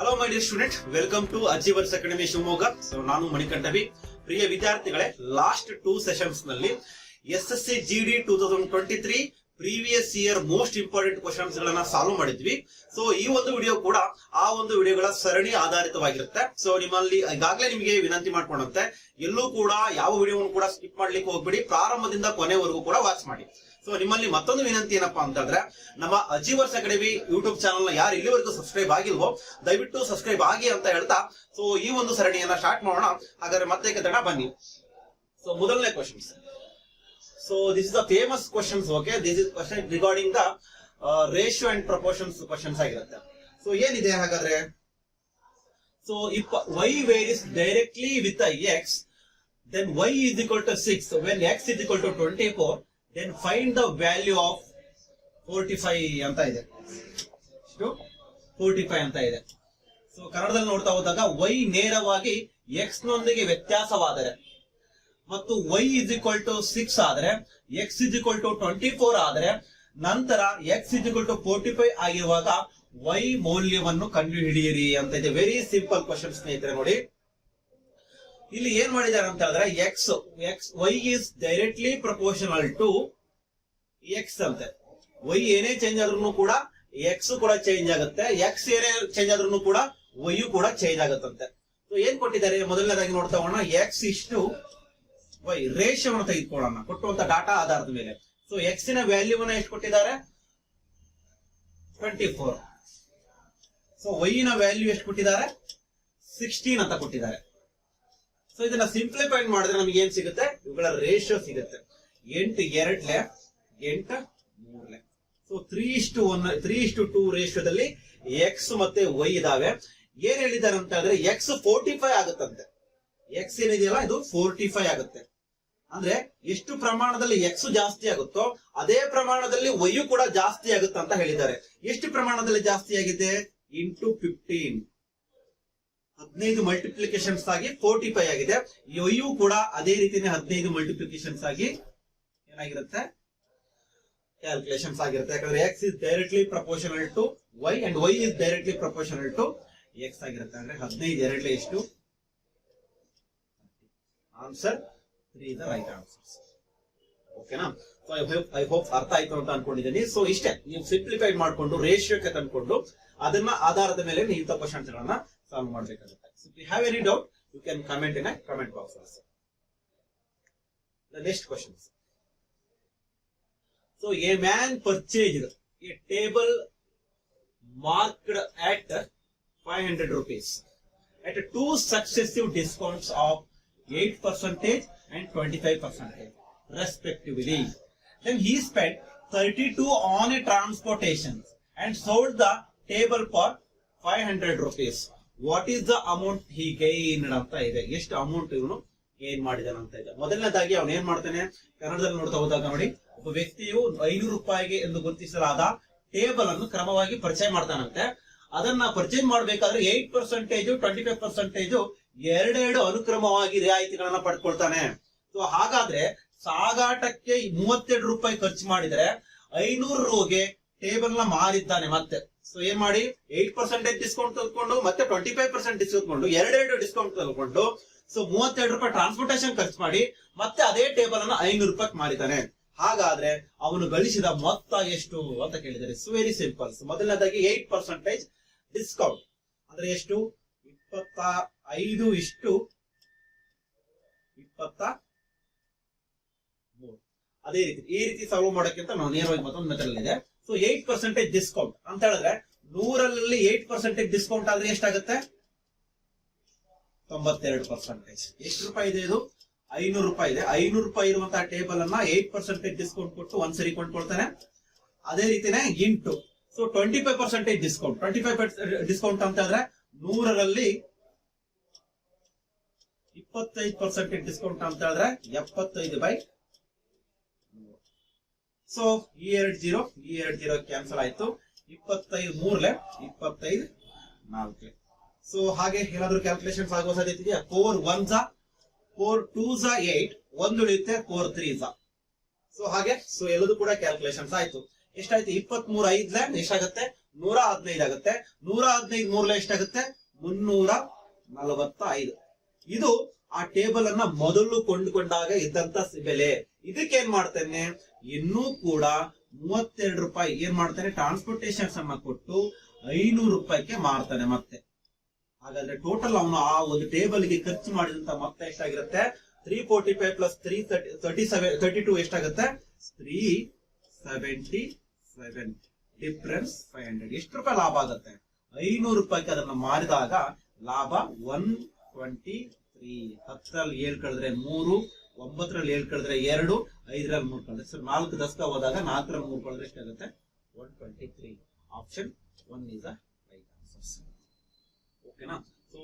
Hello my dear student welcome to achievers academy Shivamogga so ನಾನು ಮಣಿಕಂಠವಿ. ಪ್ರಿಯ ವಿದ್ಯಾರ್ಥಿಗಳೇ last two ಸೆಷನ್ಸ್ನಲ್ಲಿ S S C G D two thousand twenty three previous year most important questions ಗಳನ್ನ solve ಮಾಡಿದ್ವಿ. So ಈ ಒಂದು video ಕೂಡ ಆ ಒಂದು ವಿಡಿಯೋಗಳ ಸರಣಿ ಆಧಾರಿತವಾಗಿರುತ್ತೆ. ಸೊ ನಿಮ್ಮಲ್ಲಿ ಈಗಾಗಲೇ ನಿಮಗೆ ವಿನಂತಿ ಮಾಡ್ಕೊಂಡಂತೆ, ಎಲ್ಲೂ ಕೂಡ ಯಾವ ವಿಡಿಯೋವನ್ನು ಕೂಡ ಸ್ಕಿಪ್ ಮಾಡ್ಲಿಕ್ಕೆ ಹೋಗ್ಬಿಡಿ. ಪ್ರಾರಂಭದಿಂದ ಕೊನೆವರೆಗೂ ಕೂಡ ವಾಚ್ ಮಾಡಿ. ಸೊ ನಿಮ್ಮಲ್ಲಿ ಮತ್ತೊಂದು ವಿನಂತಿ ಏನಪ್ಪಾ ಅಂತಂದ್ರೆ, ನಮ್ಮ ಅಜೀವರ್ಸ್ ಅಕಾಡೆಮಿ ಯೂಟ್ಯೂಬ್ ಚಾನಲ್ನ ಯಾರು ಇಲ್ಲಿವರೆಗೂ ಸಬ್ಸ್ಕ್ರೈಬ್ ಆಗಿಲ್ವೋ, ದಯವಿಟ್ಟು ಸಬ್ಸ್ಕ್ರೈಬ್ ಆಗಿ ಅಂತ ಹೇಳ್ತಾ ಸೊ ಈ ಒಂದು ಸರಣಿಯನ್ನ ಸ್ಟಾರ್ಟ್ ಮಾಡೋಣ. ಹಾಗಾದ್ರೆ ಮತ್ತೆ ಕದಣ ಬನ್ನಿ. ಸೊ ಮೊದಲನೇ questions so this is the famous questions okay this is question regarding the ratio and proportions questions ಆಗಿರುತ್ತೆ. ಸೊ ಏನಿದೆ ಹಾಗಾದ್ರೆ? So if y varies directly with x then y is equal to 6 when x is equal to 24 then find the value of 45 ಅಂತ ಇದೆ. Forty five ಅಂತ ಇದೆ. So ಕನ್ನಡದಲ್ಲಿ ನೋಡ್ತಾ ಹೋದಾಗ ವೈ ನೇರವಾಗಿ ಎಕ್ಸ್ ನೊಂದಿಗೆ ವ್ಯತ್ಯಾಸವಾದರೆ ಮತ್ತು y is equal to six ಆದರೆ x is equal to twenty four ಆದರೆ, ನಂತರ x is equal to forty five ಆಗಿರುವಾಗ ವೈ ಮೌಲ್ಯವನ್ನು ಕಂಡುಹಿಡಿಯಿರಿ ಅಂತ ಇದೆ. ವೆರಿ ಸಿಂಪಲ್ ಕ್ವಶನ್ ಸ್ನೇಹಿತರೆ, ನೋಡಿ. ಇಲ್ಲಿ ಏನ್ ಮಾಡಿದ್ದಾರೆ ಅಂತ ಹೇಳಿದ್ರೆ x x y is directly proportional to x ಅಂತೆ. ವೈ ಏನೇ ಚೇಂಜ್ ಆದ್ರೂ ಕೂಡ ಎಕ್ಸ್ ಕೂಡ ಚೇಂಜ್ ಆಗುತ್ತೆ. ಎಕ್ಸ್ ಏನೇ ಚೇಂಜ್ ಆದ್ರೂ ಕೂಡ ವೈ ಕೂಡ ಚೇಂಜ್ ಆಗುತ್ತಂತೆ. ಸೊ ಏನ್ ಕೊಟ್ಟಿದ್ದಾರೆ? ಮೊದಲನೇದಾಗಿ ನೋಡ್ತಾ ಹೋಗೋಣ. ಎಕ್ಸ್ ಇಷ್ಟು ವೈ ರೇಷವನ್ನು ತೆಗೆದುಕೊಳ್ಳೋಣ. ಕೊಟ್ಟುವಂತ ಡಾಟಾ ಆಧಾರದ ಮೇಲೆ. ಸೊ ಎಕ್ಸ್ನ ವ್ಯಾಲ್ಯೂವನ್ನ ಎಷ್ಟು ಕೊಟ್ಟಿದ್ದಾರೆ? ಟ್ವೆಂಟಿ ಫೋರ್ ಸೊ ವೈ ನ ವ್ಯಾಲ್ಯೂ ಎಷ್ಟು ಕೊಟ್ಟಿದ್ದಾರೆ? ಸಿಕ್ಸ್ಟೀನ್ ಅಂತ ಕೊಟ್ಟಿದ್ದಾರೆ. ಸೊ ಇದನ್ನ ಸಿಂಪ್ಲಿಫೈ ಮಾಡಿದ್ರೆ ನಮ್ಗೆ ಏನ್ ಸಿಗುತ್ತೆ? ಇವುಗಳ ರೇಷಿಯೋ ಸಿಗುತ್ತೆ. ಎಂಟು ಎರಡ್ಲೆ, ಎಂಟು ಮೂರ್ಲೆ. ಸೊ ತ್ರೀ ಇಷ್ಟು ಒನ್ ತ್ರೀ ಇಷ್ಟು ಟೂ ರೇಷಿಯೋದಲ್ಲಿ ಎಕ್ಸ್ ಮತ್ತೆ ವೈ ಇದಾವೆ. ಏನ್ ಹೇಳಿದ್ದಾರೆ ಅಂತ ಹೇಳಿದ್ರೆ ಎಕ್ಸ್ ಫೋರ್ಟಿ ಫೈವ್ ಆಗುತ್ತಂತೆ. ಎಕ್ಸ್ ಏನಿದೆಯಲ್ಲ, ಇದು ಫೋರ್ಟಿ ಫೈವ್ ಆಗುತ್ತೆ. ಅಂದ್ರೆ, ಎಷ್ಟು ಪ್ರಮಾಣದಲ್ಲಿ ಎಕ್ಸ್ ಜಾಸ್ತಿ ಆಗುತ್ತೋ, ಅದೇ ಪ್ರಮಾಣದಲ್ಲಿ ವೈಯು ಕೂಡ ಜಾಸ್ತಿ ಆಗುತ್ತೆ ಅಂತ ಹೇಳಿದ್ದಾರೆ. ಎಷ್ಟು ಪ್ರಮಾಣದಲ್ಲಿ ಜಾಸ್ತಿ ಆಗಿದೆ? ಇಂಟು ಫಿಫ್ಟೀನ್ ಹದಿನೈದು ಮಲ್ಟಿಪ್ಲಿಕೇಶನ್ಸ್ ಆಗಿ ಫೋರ್ಟಿ ಫೈವ್ ಆಗಿದೆ. ಯು ಕೂಡ ಅದೇ ರೀತಿನೇ ಹದಿನೈದು ಮಲ್ಟಿಪ್ಲಿಕೇಶನ್ಸ್ ಆಗಿ ಏನಾಗಿರುತ್ತೆ? ಕ್ಯಾಲ್ಕುಲೇಷನ್ಸ್ ಆಗಿರುತ್ತೆ. ಯಾಕಂದ್ರೆ x is directly proportional to y and y is directly proportional to x ಆಗಿರುತ್ತೆ. ಅಂದ್ರೆ ಹದಿನೈದು ಎರಡ್ಲೆ ಎಷ್ಟು? Answer three the right answers ಓಕೆನಾ so I hope I hope ಅರ್ಥ ಆಯ್ತು ಅಂತ ಅನ್ಕೊಂಡಿದ್ದೀನಿ. ಸೊ ಇಷ್ಟೇ, ನೀವು ಸಿಂಪ್ಲಿಫೈಡ್ ಮಾಡಿಕೊಂಡು ರೇಷಿಯೋಕ್ಕೆ ತಂದ್ಕೊಂಡು, ಅದನ್ನ ಆಧಾರದ ಮೇಲೆ ನೀವು ಇಂಥ ಸಾಲ್ವ್ ಮಾಡ್ಬೇಕಾಗುತ್ತೆ so you have any doubt you can comment in comment box also the next questions so a man purchased a table marked at 500 rupees at two successive discounts of 8 percentage and 25 percentage respectively. Then he spent 32 on a transportation and sold the table for 500 rupees. What is the amount he gained ಅಂತ ಇದೆ. ಎಷ್ಟು amount ಇವನು gain ಮಾಡಿದಾನೆ ಅಂತ ಇದೆ. ಮೊದಲನೇದಾಗಿ ಅವನು ಏನ್ ಮಾಡ್ತಾನೆ? ಕನ್ನಡದಲ್ಲಿ ನೋಡ್ತಾ ಹೋದಾಗ ನೋಡಿ, ಒಬ್ಬ ವ್ಯಕ್ತಿಯು ಐನೂರು ರೂಪಾಯಿಗೆ ಎಂದು ಗುರುತಿಸಲಾದ ಟೇಬಲ್ ಅನ್ನು ಕ್ರಮವಾಗಿ ಪರಿಚಯ ಮಾಡ್ತಾನಂತೆ. ಅದನ್ನ ಪರ್ಚೇಸ್ ಮಾಡಬೇಕಾದ್ರೆ eight percentage twenty five percentage ಎರಡೆರಡು ಅನುಕ್ರಮವಾಗಿ ರಿಯಾಯಿತಿಗಳನ್ನ ಪಡ್ಕೊಳ್ತಾನೆ. ಸೊ ಹಾಗಾದ್ರೆ ಸಾಗಾಟಕ್ಕೆ ಮೂವತ್ತೆರಡು ರೂಪಾಯಿ ಖರ್ಚು ಮಾಡಿದ್ರೆ ಐನೂರು ರೂಗೆ ಟೇಬಲ್ನ ಮಾರಿದ್ದಾನೆ ಮತ್ತೆ. ಸೊ ಏನ್ ಮಾಡಿ? ಏಟ್ ಪರ್ಸೆಂಟೇಜ್ ಡಿಸ್ಕೌಂಟ್ ತೆಗೆದುಕೊಂಡು, ಮತ್ತೆ ಟ್ವೆಂಟಿ ಫೈವ್ ಪರ್ಸೆಂಟ್ ಡಿಸ್ಕೌಂಟ್ ಎರಡೆರಡು ಡಿಸ್ಕೌಂಟ್ ತೆಗೆದುಕೊಂಡು ಸೊ ಮೂವತ್ತೆರಡು ರೂಪಾಯಿ ಟ್ರಾನ್ಸ್ಪೋರ್ಟೇಶನ್ ಖರ್ಚು ಮಾಡಿ, ಮತ್ತೆ ಅದೇ ಟೇಬಲ್ ಅನ್ನ ಐನೂರು ರೂಪಾಯಿ ಮಾಡಿದ್ದಾನೆ ಹಾಗಾದ್ರೆ ಅವನು ಗಳಿಸಿದ ಮೊತ್ತ ಎಷ್ಟು ಅಂತ ಕೇಳಿದರೆ ಇಟ್ಸ್ ವೆರಿ ಸಿಂಪಲ್ ಮೊದಲನೇದಾಗಿ ಏಟ್ ಪರ್ಸೆಂಟೇಜ್ ಡಿಸ್ಕೌಂಟ್ ಅಂದ್ರೆ ಎಷ್ಟು? ಇಪ್ಪತ್ತ ಐದು ಇಷ್ಟು ಇಪ್ಪತ್ತ ಮೂರು ಅದೇ ರೀತಿ, ಈ ರೀತಿ ಸಾಲ್ವ್ ಮಾಡೋಕ್ಕಿಂತ ನಾವು ನೇರವಾಗಿ ಮತ್ತೊಂದು ಮೆಥಡ್ ಇದೆ ಸೊ ಏಟ್ ಪರ್ಸೆಂಟೇಜ್ ಡಿಸ್ಕೌಂಟ್ ಅಂತ ಹೇಳಿದ್ರೆ ನೂರಲ್ಲಿ ಏಟ್ ಪರ್ಸೆಂಟೇಜ್ ಡಿಸ್ಕೌಂಟ್ ಆದ್ರೆ ಎಷ್ಟಾಗುತ್ತೆ? ತೊಂಬತ್ತೆರಡು ಪರ್ಸೆಂಟೇಜ್ ಎಷ್ಟು ರೂಪಾಯಿ ಇದೆ ಇದು? ಐನೂರು ರೂಪಾಯಿ ಇದೆ. ಐನೂರು ರೂಪಾಯಿ ಇರುವಂತಹ ಟೇಬಲ್ ಅನ್ನ ಏಟ್ ಪರ್ಸೆಂಟೇಜ್ ಡಿಸ್ಕೌಂಟ್ ಕೊಟ್ಟು ಒಂದ್ಸರಿ ಕೊಂಡ್ಕೊಳ್ತಾನೆ. ಅದೇ ರೀತಿನೇ into. So twenty five percentage discount twenty five discount ಅಂತ ಆದ್ರೆ ನೂರರಲ್ಲಿ ಇಪ್ಪತ್ತೈದು ಪರ್ಸೆಂಟೇಜ್ ಡಿಸ್ಕೌಂಟ್ ಅಂತ ಹೇಳಿದ್ರೆ ಎಪ್ಪತ್ತೈದು ಬೈ ಸೊ ಈ ಎರಡ್ ಜೀರೋ ಈ ಎರಡ್ ಜೀರೋ ಕ್ಯಾನ್ಸಲ್ ಆಯ್ತು. ಇಪ್ಪತ್ತೈದು ಮೂರ್ಲೆ ಇಪ್ಪತ್ತೈದು, ನಾಲ್ಕು. ಸೊ ಹಾಗೆ ಏನಾದ್ರು ಕ್ಯಾಲ್ಕುಲೇಷನ್ಸ್ ಆಗುವ ಸಾಧ್ಯತೆ ಇದೆಯಾ? ಕೋರ್ ಒನ್ ಝಾ ಕೋರ್ ಟೂ ಝಾ ಏಟ್ ಒಂದು ಉಳಿಯುತ್ತೆ ಕೋರ್ ತ್ರೀ ಝಾ ಸೊ ಹಾಗೆ ಸೊ ಎಲ್ಲದೂ ಕೂಡ ಕ್ಯಾಲ್ಕುಲೇಷನ್ಸ್ ಆಯ್ತು. ಎಷ್ಟಾಯ್ತು? ಇಪ್ಪತ್ ಮೂರ ಐದ್ಲೆ ಎಷ್ಟಾಗತ್ತೆ? ನೂರ ಹದಿನೈದು ಆಗುತ್ತೆ. ನೂರ ಹದಿನೈದು ಮೂರ್ಲೆ ಎಷ್ಟಾಗುತ್ತೆ? ಮುನ್ನೂರ ನಲವತ್ತ ಐದು ಇದು ಆ ಟೇಬಲ್ ಅನ್ನ ಮೊದಲು ಕೊಂಡುಕೊಂಡಾಗ ಇದ್ದಂತ ಬೆಲೆ. ಇದಕ್ಕೆ ಏನ್ ಮಾಡ್ತೇನೆ? ಇನ್ನೂ ಕೂಡ ಮೂವತ್ತೆರಡು ರೂಪಾಯಿ ಏನ್ ಮಾಡ್ತಾನೆ ಟ್ರಾನ್ಸ್ಪೋರ್ಟೇಶನ್ ಸಮ ಕೊಟ್ಟು ಐನೂರು ರೂಪಾಯಿಗೆ ಮಾರ್ತಾನೆ ಮತ್ತೆ. ಹಾಗಾದ್ರೆ ಟೋಟಲ್ ಅವನು ಆ ಒಂದು ಟೇಬಲ್ಗೆ ಖರ್ಚು ಮಾಡಿದಂತ ಮೊತ್ತ ಎಷ್ಟಾಗಿರುತ್ತೆ? Three forty five plus three thirty seven thirty two ಎಷ್ಟಾಗುತ್ತೆ? Three seventy seven difference five hundred ಎಷ್ಟು ರೂಪಾಯಿ ಲಾಭ ಆಗುತ್ತೆ? ಐನೂರು ರೂಪಾಯಿಗೆ ಅದನ್ನ ಮಾರಿದಾಗ ಲಾಭ ಒನ್ ಟ್ವೆಂಟಿ ತ್ರೀ ಹತ್ತರಲ್ಲಿ ಏಳು ಕಳೆದ್ರೆ ಮೂರು ಒಂಬತ್ತರಲ್ಲಿ ಏಳು ಕಳೆದ್ರೆ ಎರಡು, ಐದರಲ್ಲಿ ಮೂರು ಕಳೆದ್ರೆ. ಸರ್, ನಾಲ್ಕು ದಶಕ ಹೋದಾಗ ನಾಲ್ಕರಲ್ಲಿ ಮೂರು ಕಳೆದ್ರೆ ಎಷ್ಟಾಗುತ್ತೆ? One twenty three option one is right answers ಓಕೆನಾ ಸೊ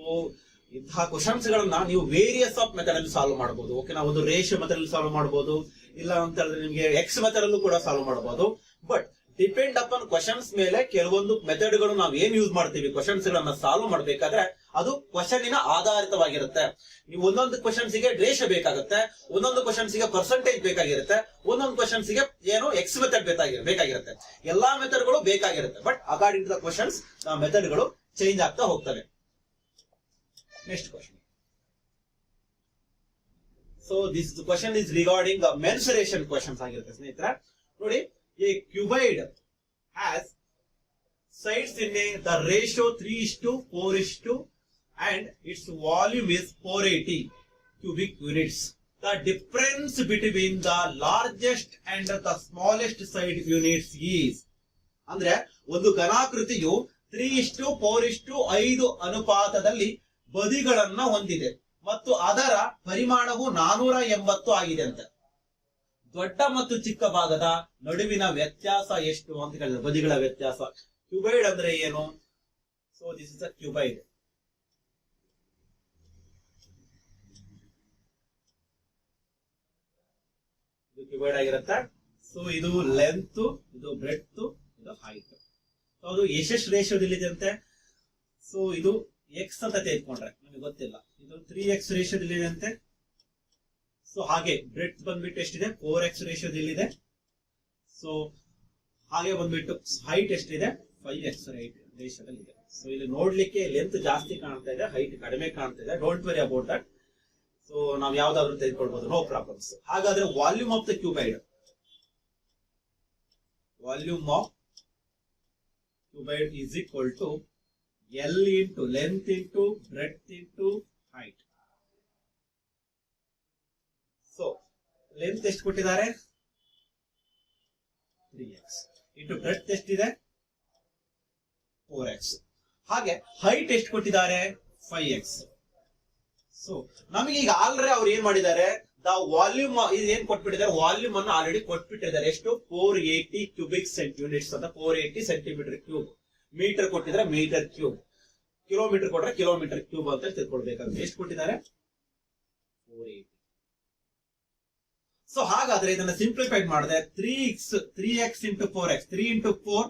ಇಂತಹ ಕ್ವಶನ್ಸ್ ಗಳನ್ನ ನೀವು ವೇರಿಯಸ್ ಆಫ್ ಮೆಥಡ್ ಅಲ್ಲಿ ಸಾಲ್ವ್ ಮಾಡಬಹುದು ಓಕೆನಾ ಒಂದು ರೇಷಿಯೋ ಮೆಥಡ್ ಅಲ್ಲಿ ಸಾಲ್ವ್ ಮಾಡಬಹುದು ಇಲ್ಲ ಅಂತ ಹೇಳಿದ್ರೆ ನಿಮಗೆ ಎಕ್ಸ್ ಮೆಥಡ್ ಅಲ್ಲೂ ಕೂಡ ಸಾಲ್ವ್ ಮಾಡಬಹುದು ಬಟ್ ಡಿಪೆಂಡ್ ಅಪಾನ್ ಕ್ವಶನ್ಸ್ ಮೇಲೆ ಕೆಲವೊಂದು ಮೆಥಡ್ಗಳು ನಾವು ಏನ್ ಯೂಸ್ ಮಾಡ್ತೀವಿ ಕ್ವಶನ್ಸ್ ಗಳನ್ನ ಸಾಲ್ವ್ ಮಾಡಬೇಕಾದ್ರೆ ಅದು ಕ್ವಶನ್ನಿನ ಆಧಾರಿತವಾಗಿರುತ್ತೆ. ನೀವು ಒಂದೊಂದು ಕ್ವಶನ್ಸ್ಗೆ ರೇಷ ಬೇಕಾಗುತ್ತೆ, ಒಂದೊಂದು ಕ್ವಶನ್ಸ್ಗೆ ಪರ್ಸೆಂಟೇಜ್ ಬೇಕಾಗಿರುತ್ತೆ, ಒಂದೊಂದು ಕ್ವಶನ್ಸ್ಗೆ ಏನು ಎಕ್ಸ್ ಮೆಥಡ್ ಬೇಕಾಗಿರುತ್ತೆ. ಎಲ್ಲಾ ಮೆಥಡ್ಗಳು ಬೇಕಾಗಿರುತ್ತೆ. But according to the questions ಮೆಥಡ್ಗಳು change ಆಗ್ತಾ ಹೋಗ್ತವೆ. Next question so this question is regarding mensuration questions ಆಗಿರುತ್ತೆ, ಸ್ನೇಹಿತರೆ. ನೋಡಿ a cuboid has sides in a the ratio three ಇಷ್ಟು ಫೋರ್ ಇಷ್ಟು and it's volume is four eighty cubic units the between the the largest the the smallest units is ಅಂದ್ರೆ ಒಂದು ಘನಾಕೃತಿಯು three ಇಷ್ಟು four ಇಷ್ಟು ಐದು ಅನುಪಾತದಲ್ಲಿ ಬದಿಗಳನ್ನ ಹೊಂದಿದೆ. ಮತ್ತು ಅದರ ಪರಿಮಾಣವು ನಾನೂರ ಎಂಬತ್ತು ಆಗಿದೆ ಅಂತ. ದೊಡ್ಡ ಮತ್ತು ಚಿಕ್ಕ ಭಾಗದ ನಡುವಿನ ವ್ಯತ್ಯಾಸ ಎಷ್ಟು ಅಂತ ಹೇಳಿದ್ರೆ ಬದಿಗಳ ವ್ಯತ್ಯಾಸ. ಕ್ಯೂಬೈಡ್ ಅಂದ್ರೆ ಏನು? So this is a cuboid cuboid ಆಗಿರುತ್ತೆ. ಸೊ ಇದು ಲೆಂತ್ ಇದು ಬ್ರೆಡ್ತ್ ಇದು ಹೈಟ್ ಸೊ ಅದು ಎಷ್ಟೆಷ್ಟು ರೇಷಿಯೋದಲ್ಲಿದೆ ಅಂತೆ? ಸೊ ಇದು ಎಕ್ಸ್ ಅಂತ ತೆಗೆದುಕೊಂಡ್ರೆ, ನಮಗೆ ಗೊತ್ತಿಲ್ಲ. ಇದು ತ್ರೀ ಎಕ್ಸ್ ರೇಷಿಯೋದಲ್ಲಿದೆ ಅಂತೆ? ಸೊ ಹಾಗೆ ಬ್ರೆಡ್ ಬಂದ್ಬಿಟ್ಟು ಎಷ್ಟಿದೆ? ಫೋರ್ ಎಕ್ಸ್ ರೇಷಿಯೋದಲ್ಲಿದೆ ಸೊ ಹಾಗೆ ಬಂದ್ಬಿಟ್ಟು ಹೈಟ್ ಎಷ್ಟಿದೆ? ಫೈವ್ ಎಕ್ಸ್ ರೇಷಿಯೋದಲ್ಲಿ ಇದೆ ಸೊ ಇಲ್ಲಿ ನೋಡ್ಲಿಕ್ಕೆ ಲೆಂತ್ ಜಾಸ್ತಿ ಕಾಣ್ತಾ ಇದೆ ಹೈಟ್ ಕಡಿಮೆ ಕಾಣ್ತಾ ಇದೆ. Don't worry about that so ನಾವು ಯಾವ್ದಾದ್ರು ತೆಗೆದುಕೊಳ್ಬಹುದು ನೋ ಪ್ರಾಬ್ಲಮ್ಸ್ ಹಾಗಾದ್ರೆ volume of the cuboid volume of cuboid is equal to L into length into breadth into height so length ಎಷ್ಟು ಕೊಟ್ಟಿದ್ದಾರೆ? ತ್ರೀ ಎಕ್ಸ್ ಇಂಟು ಬ್ರೆಡ್ ಎಷ್ಟಿದೆ? ಫೋರ್ ಎಕ್ಸ್ ಹಾಗೆ height ಎಷ್ಟು ಕೊಟ್ಟಿದ್ದಾರೆ? ಫೈವ್ ಎಕ್ಸ್ ಸೊ ನಮಗೆ ಈಗ already ಅವ್ರು ಏನ್ ಮಾಡಿದ್ದಾರೆ? ದ ವಾಲ್ಯೂಮ್ ಏನ್ ಕೊಟ್ಬಿಟ್ಟಿದ್ದಾರೆ? ವಾಲ್ಯೂಮ್ ಅನ್ನು ಆಲ್ರೆಡಿ ಕೊಟ್ಬಿಟ್ಟಿದ್ದಾರೆ. ಎಷ್ಟು? Four eighty cubic cent units ಅಂತ. Four eighty centimetre cube metre ಕೊಟ್ಟಿದ್ರೆ ಮೀಟರ್ ಕ್ಯೂಬ್ ಕಿಲೋಮೀಟರ್ ಕೊಟ್ರೆ ಕಿಲೋಮೀಟರ್ ಕ್ಯೂಬ್ ಅಂತ ತಿಳ್ಕೊಳ್ಬೇಕಾಗುತ್ತೆ. ಎಷ್ಟು ಕೊಟ್ಟಿದ್ದಾರೆ? ಸೊ ಹಾಗಾದ್ರೆ ಇದನ್ನ ಸಿಂಪ್ಲಿಫೈಡ್ ಮಾಡಿದ್ರೆ three x three x into four x three into four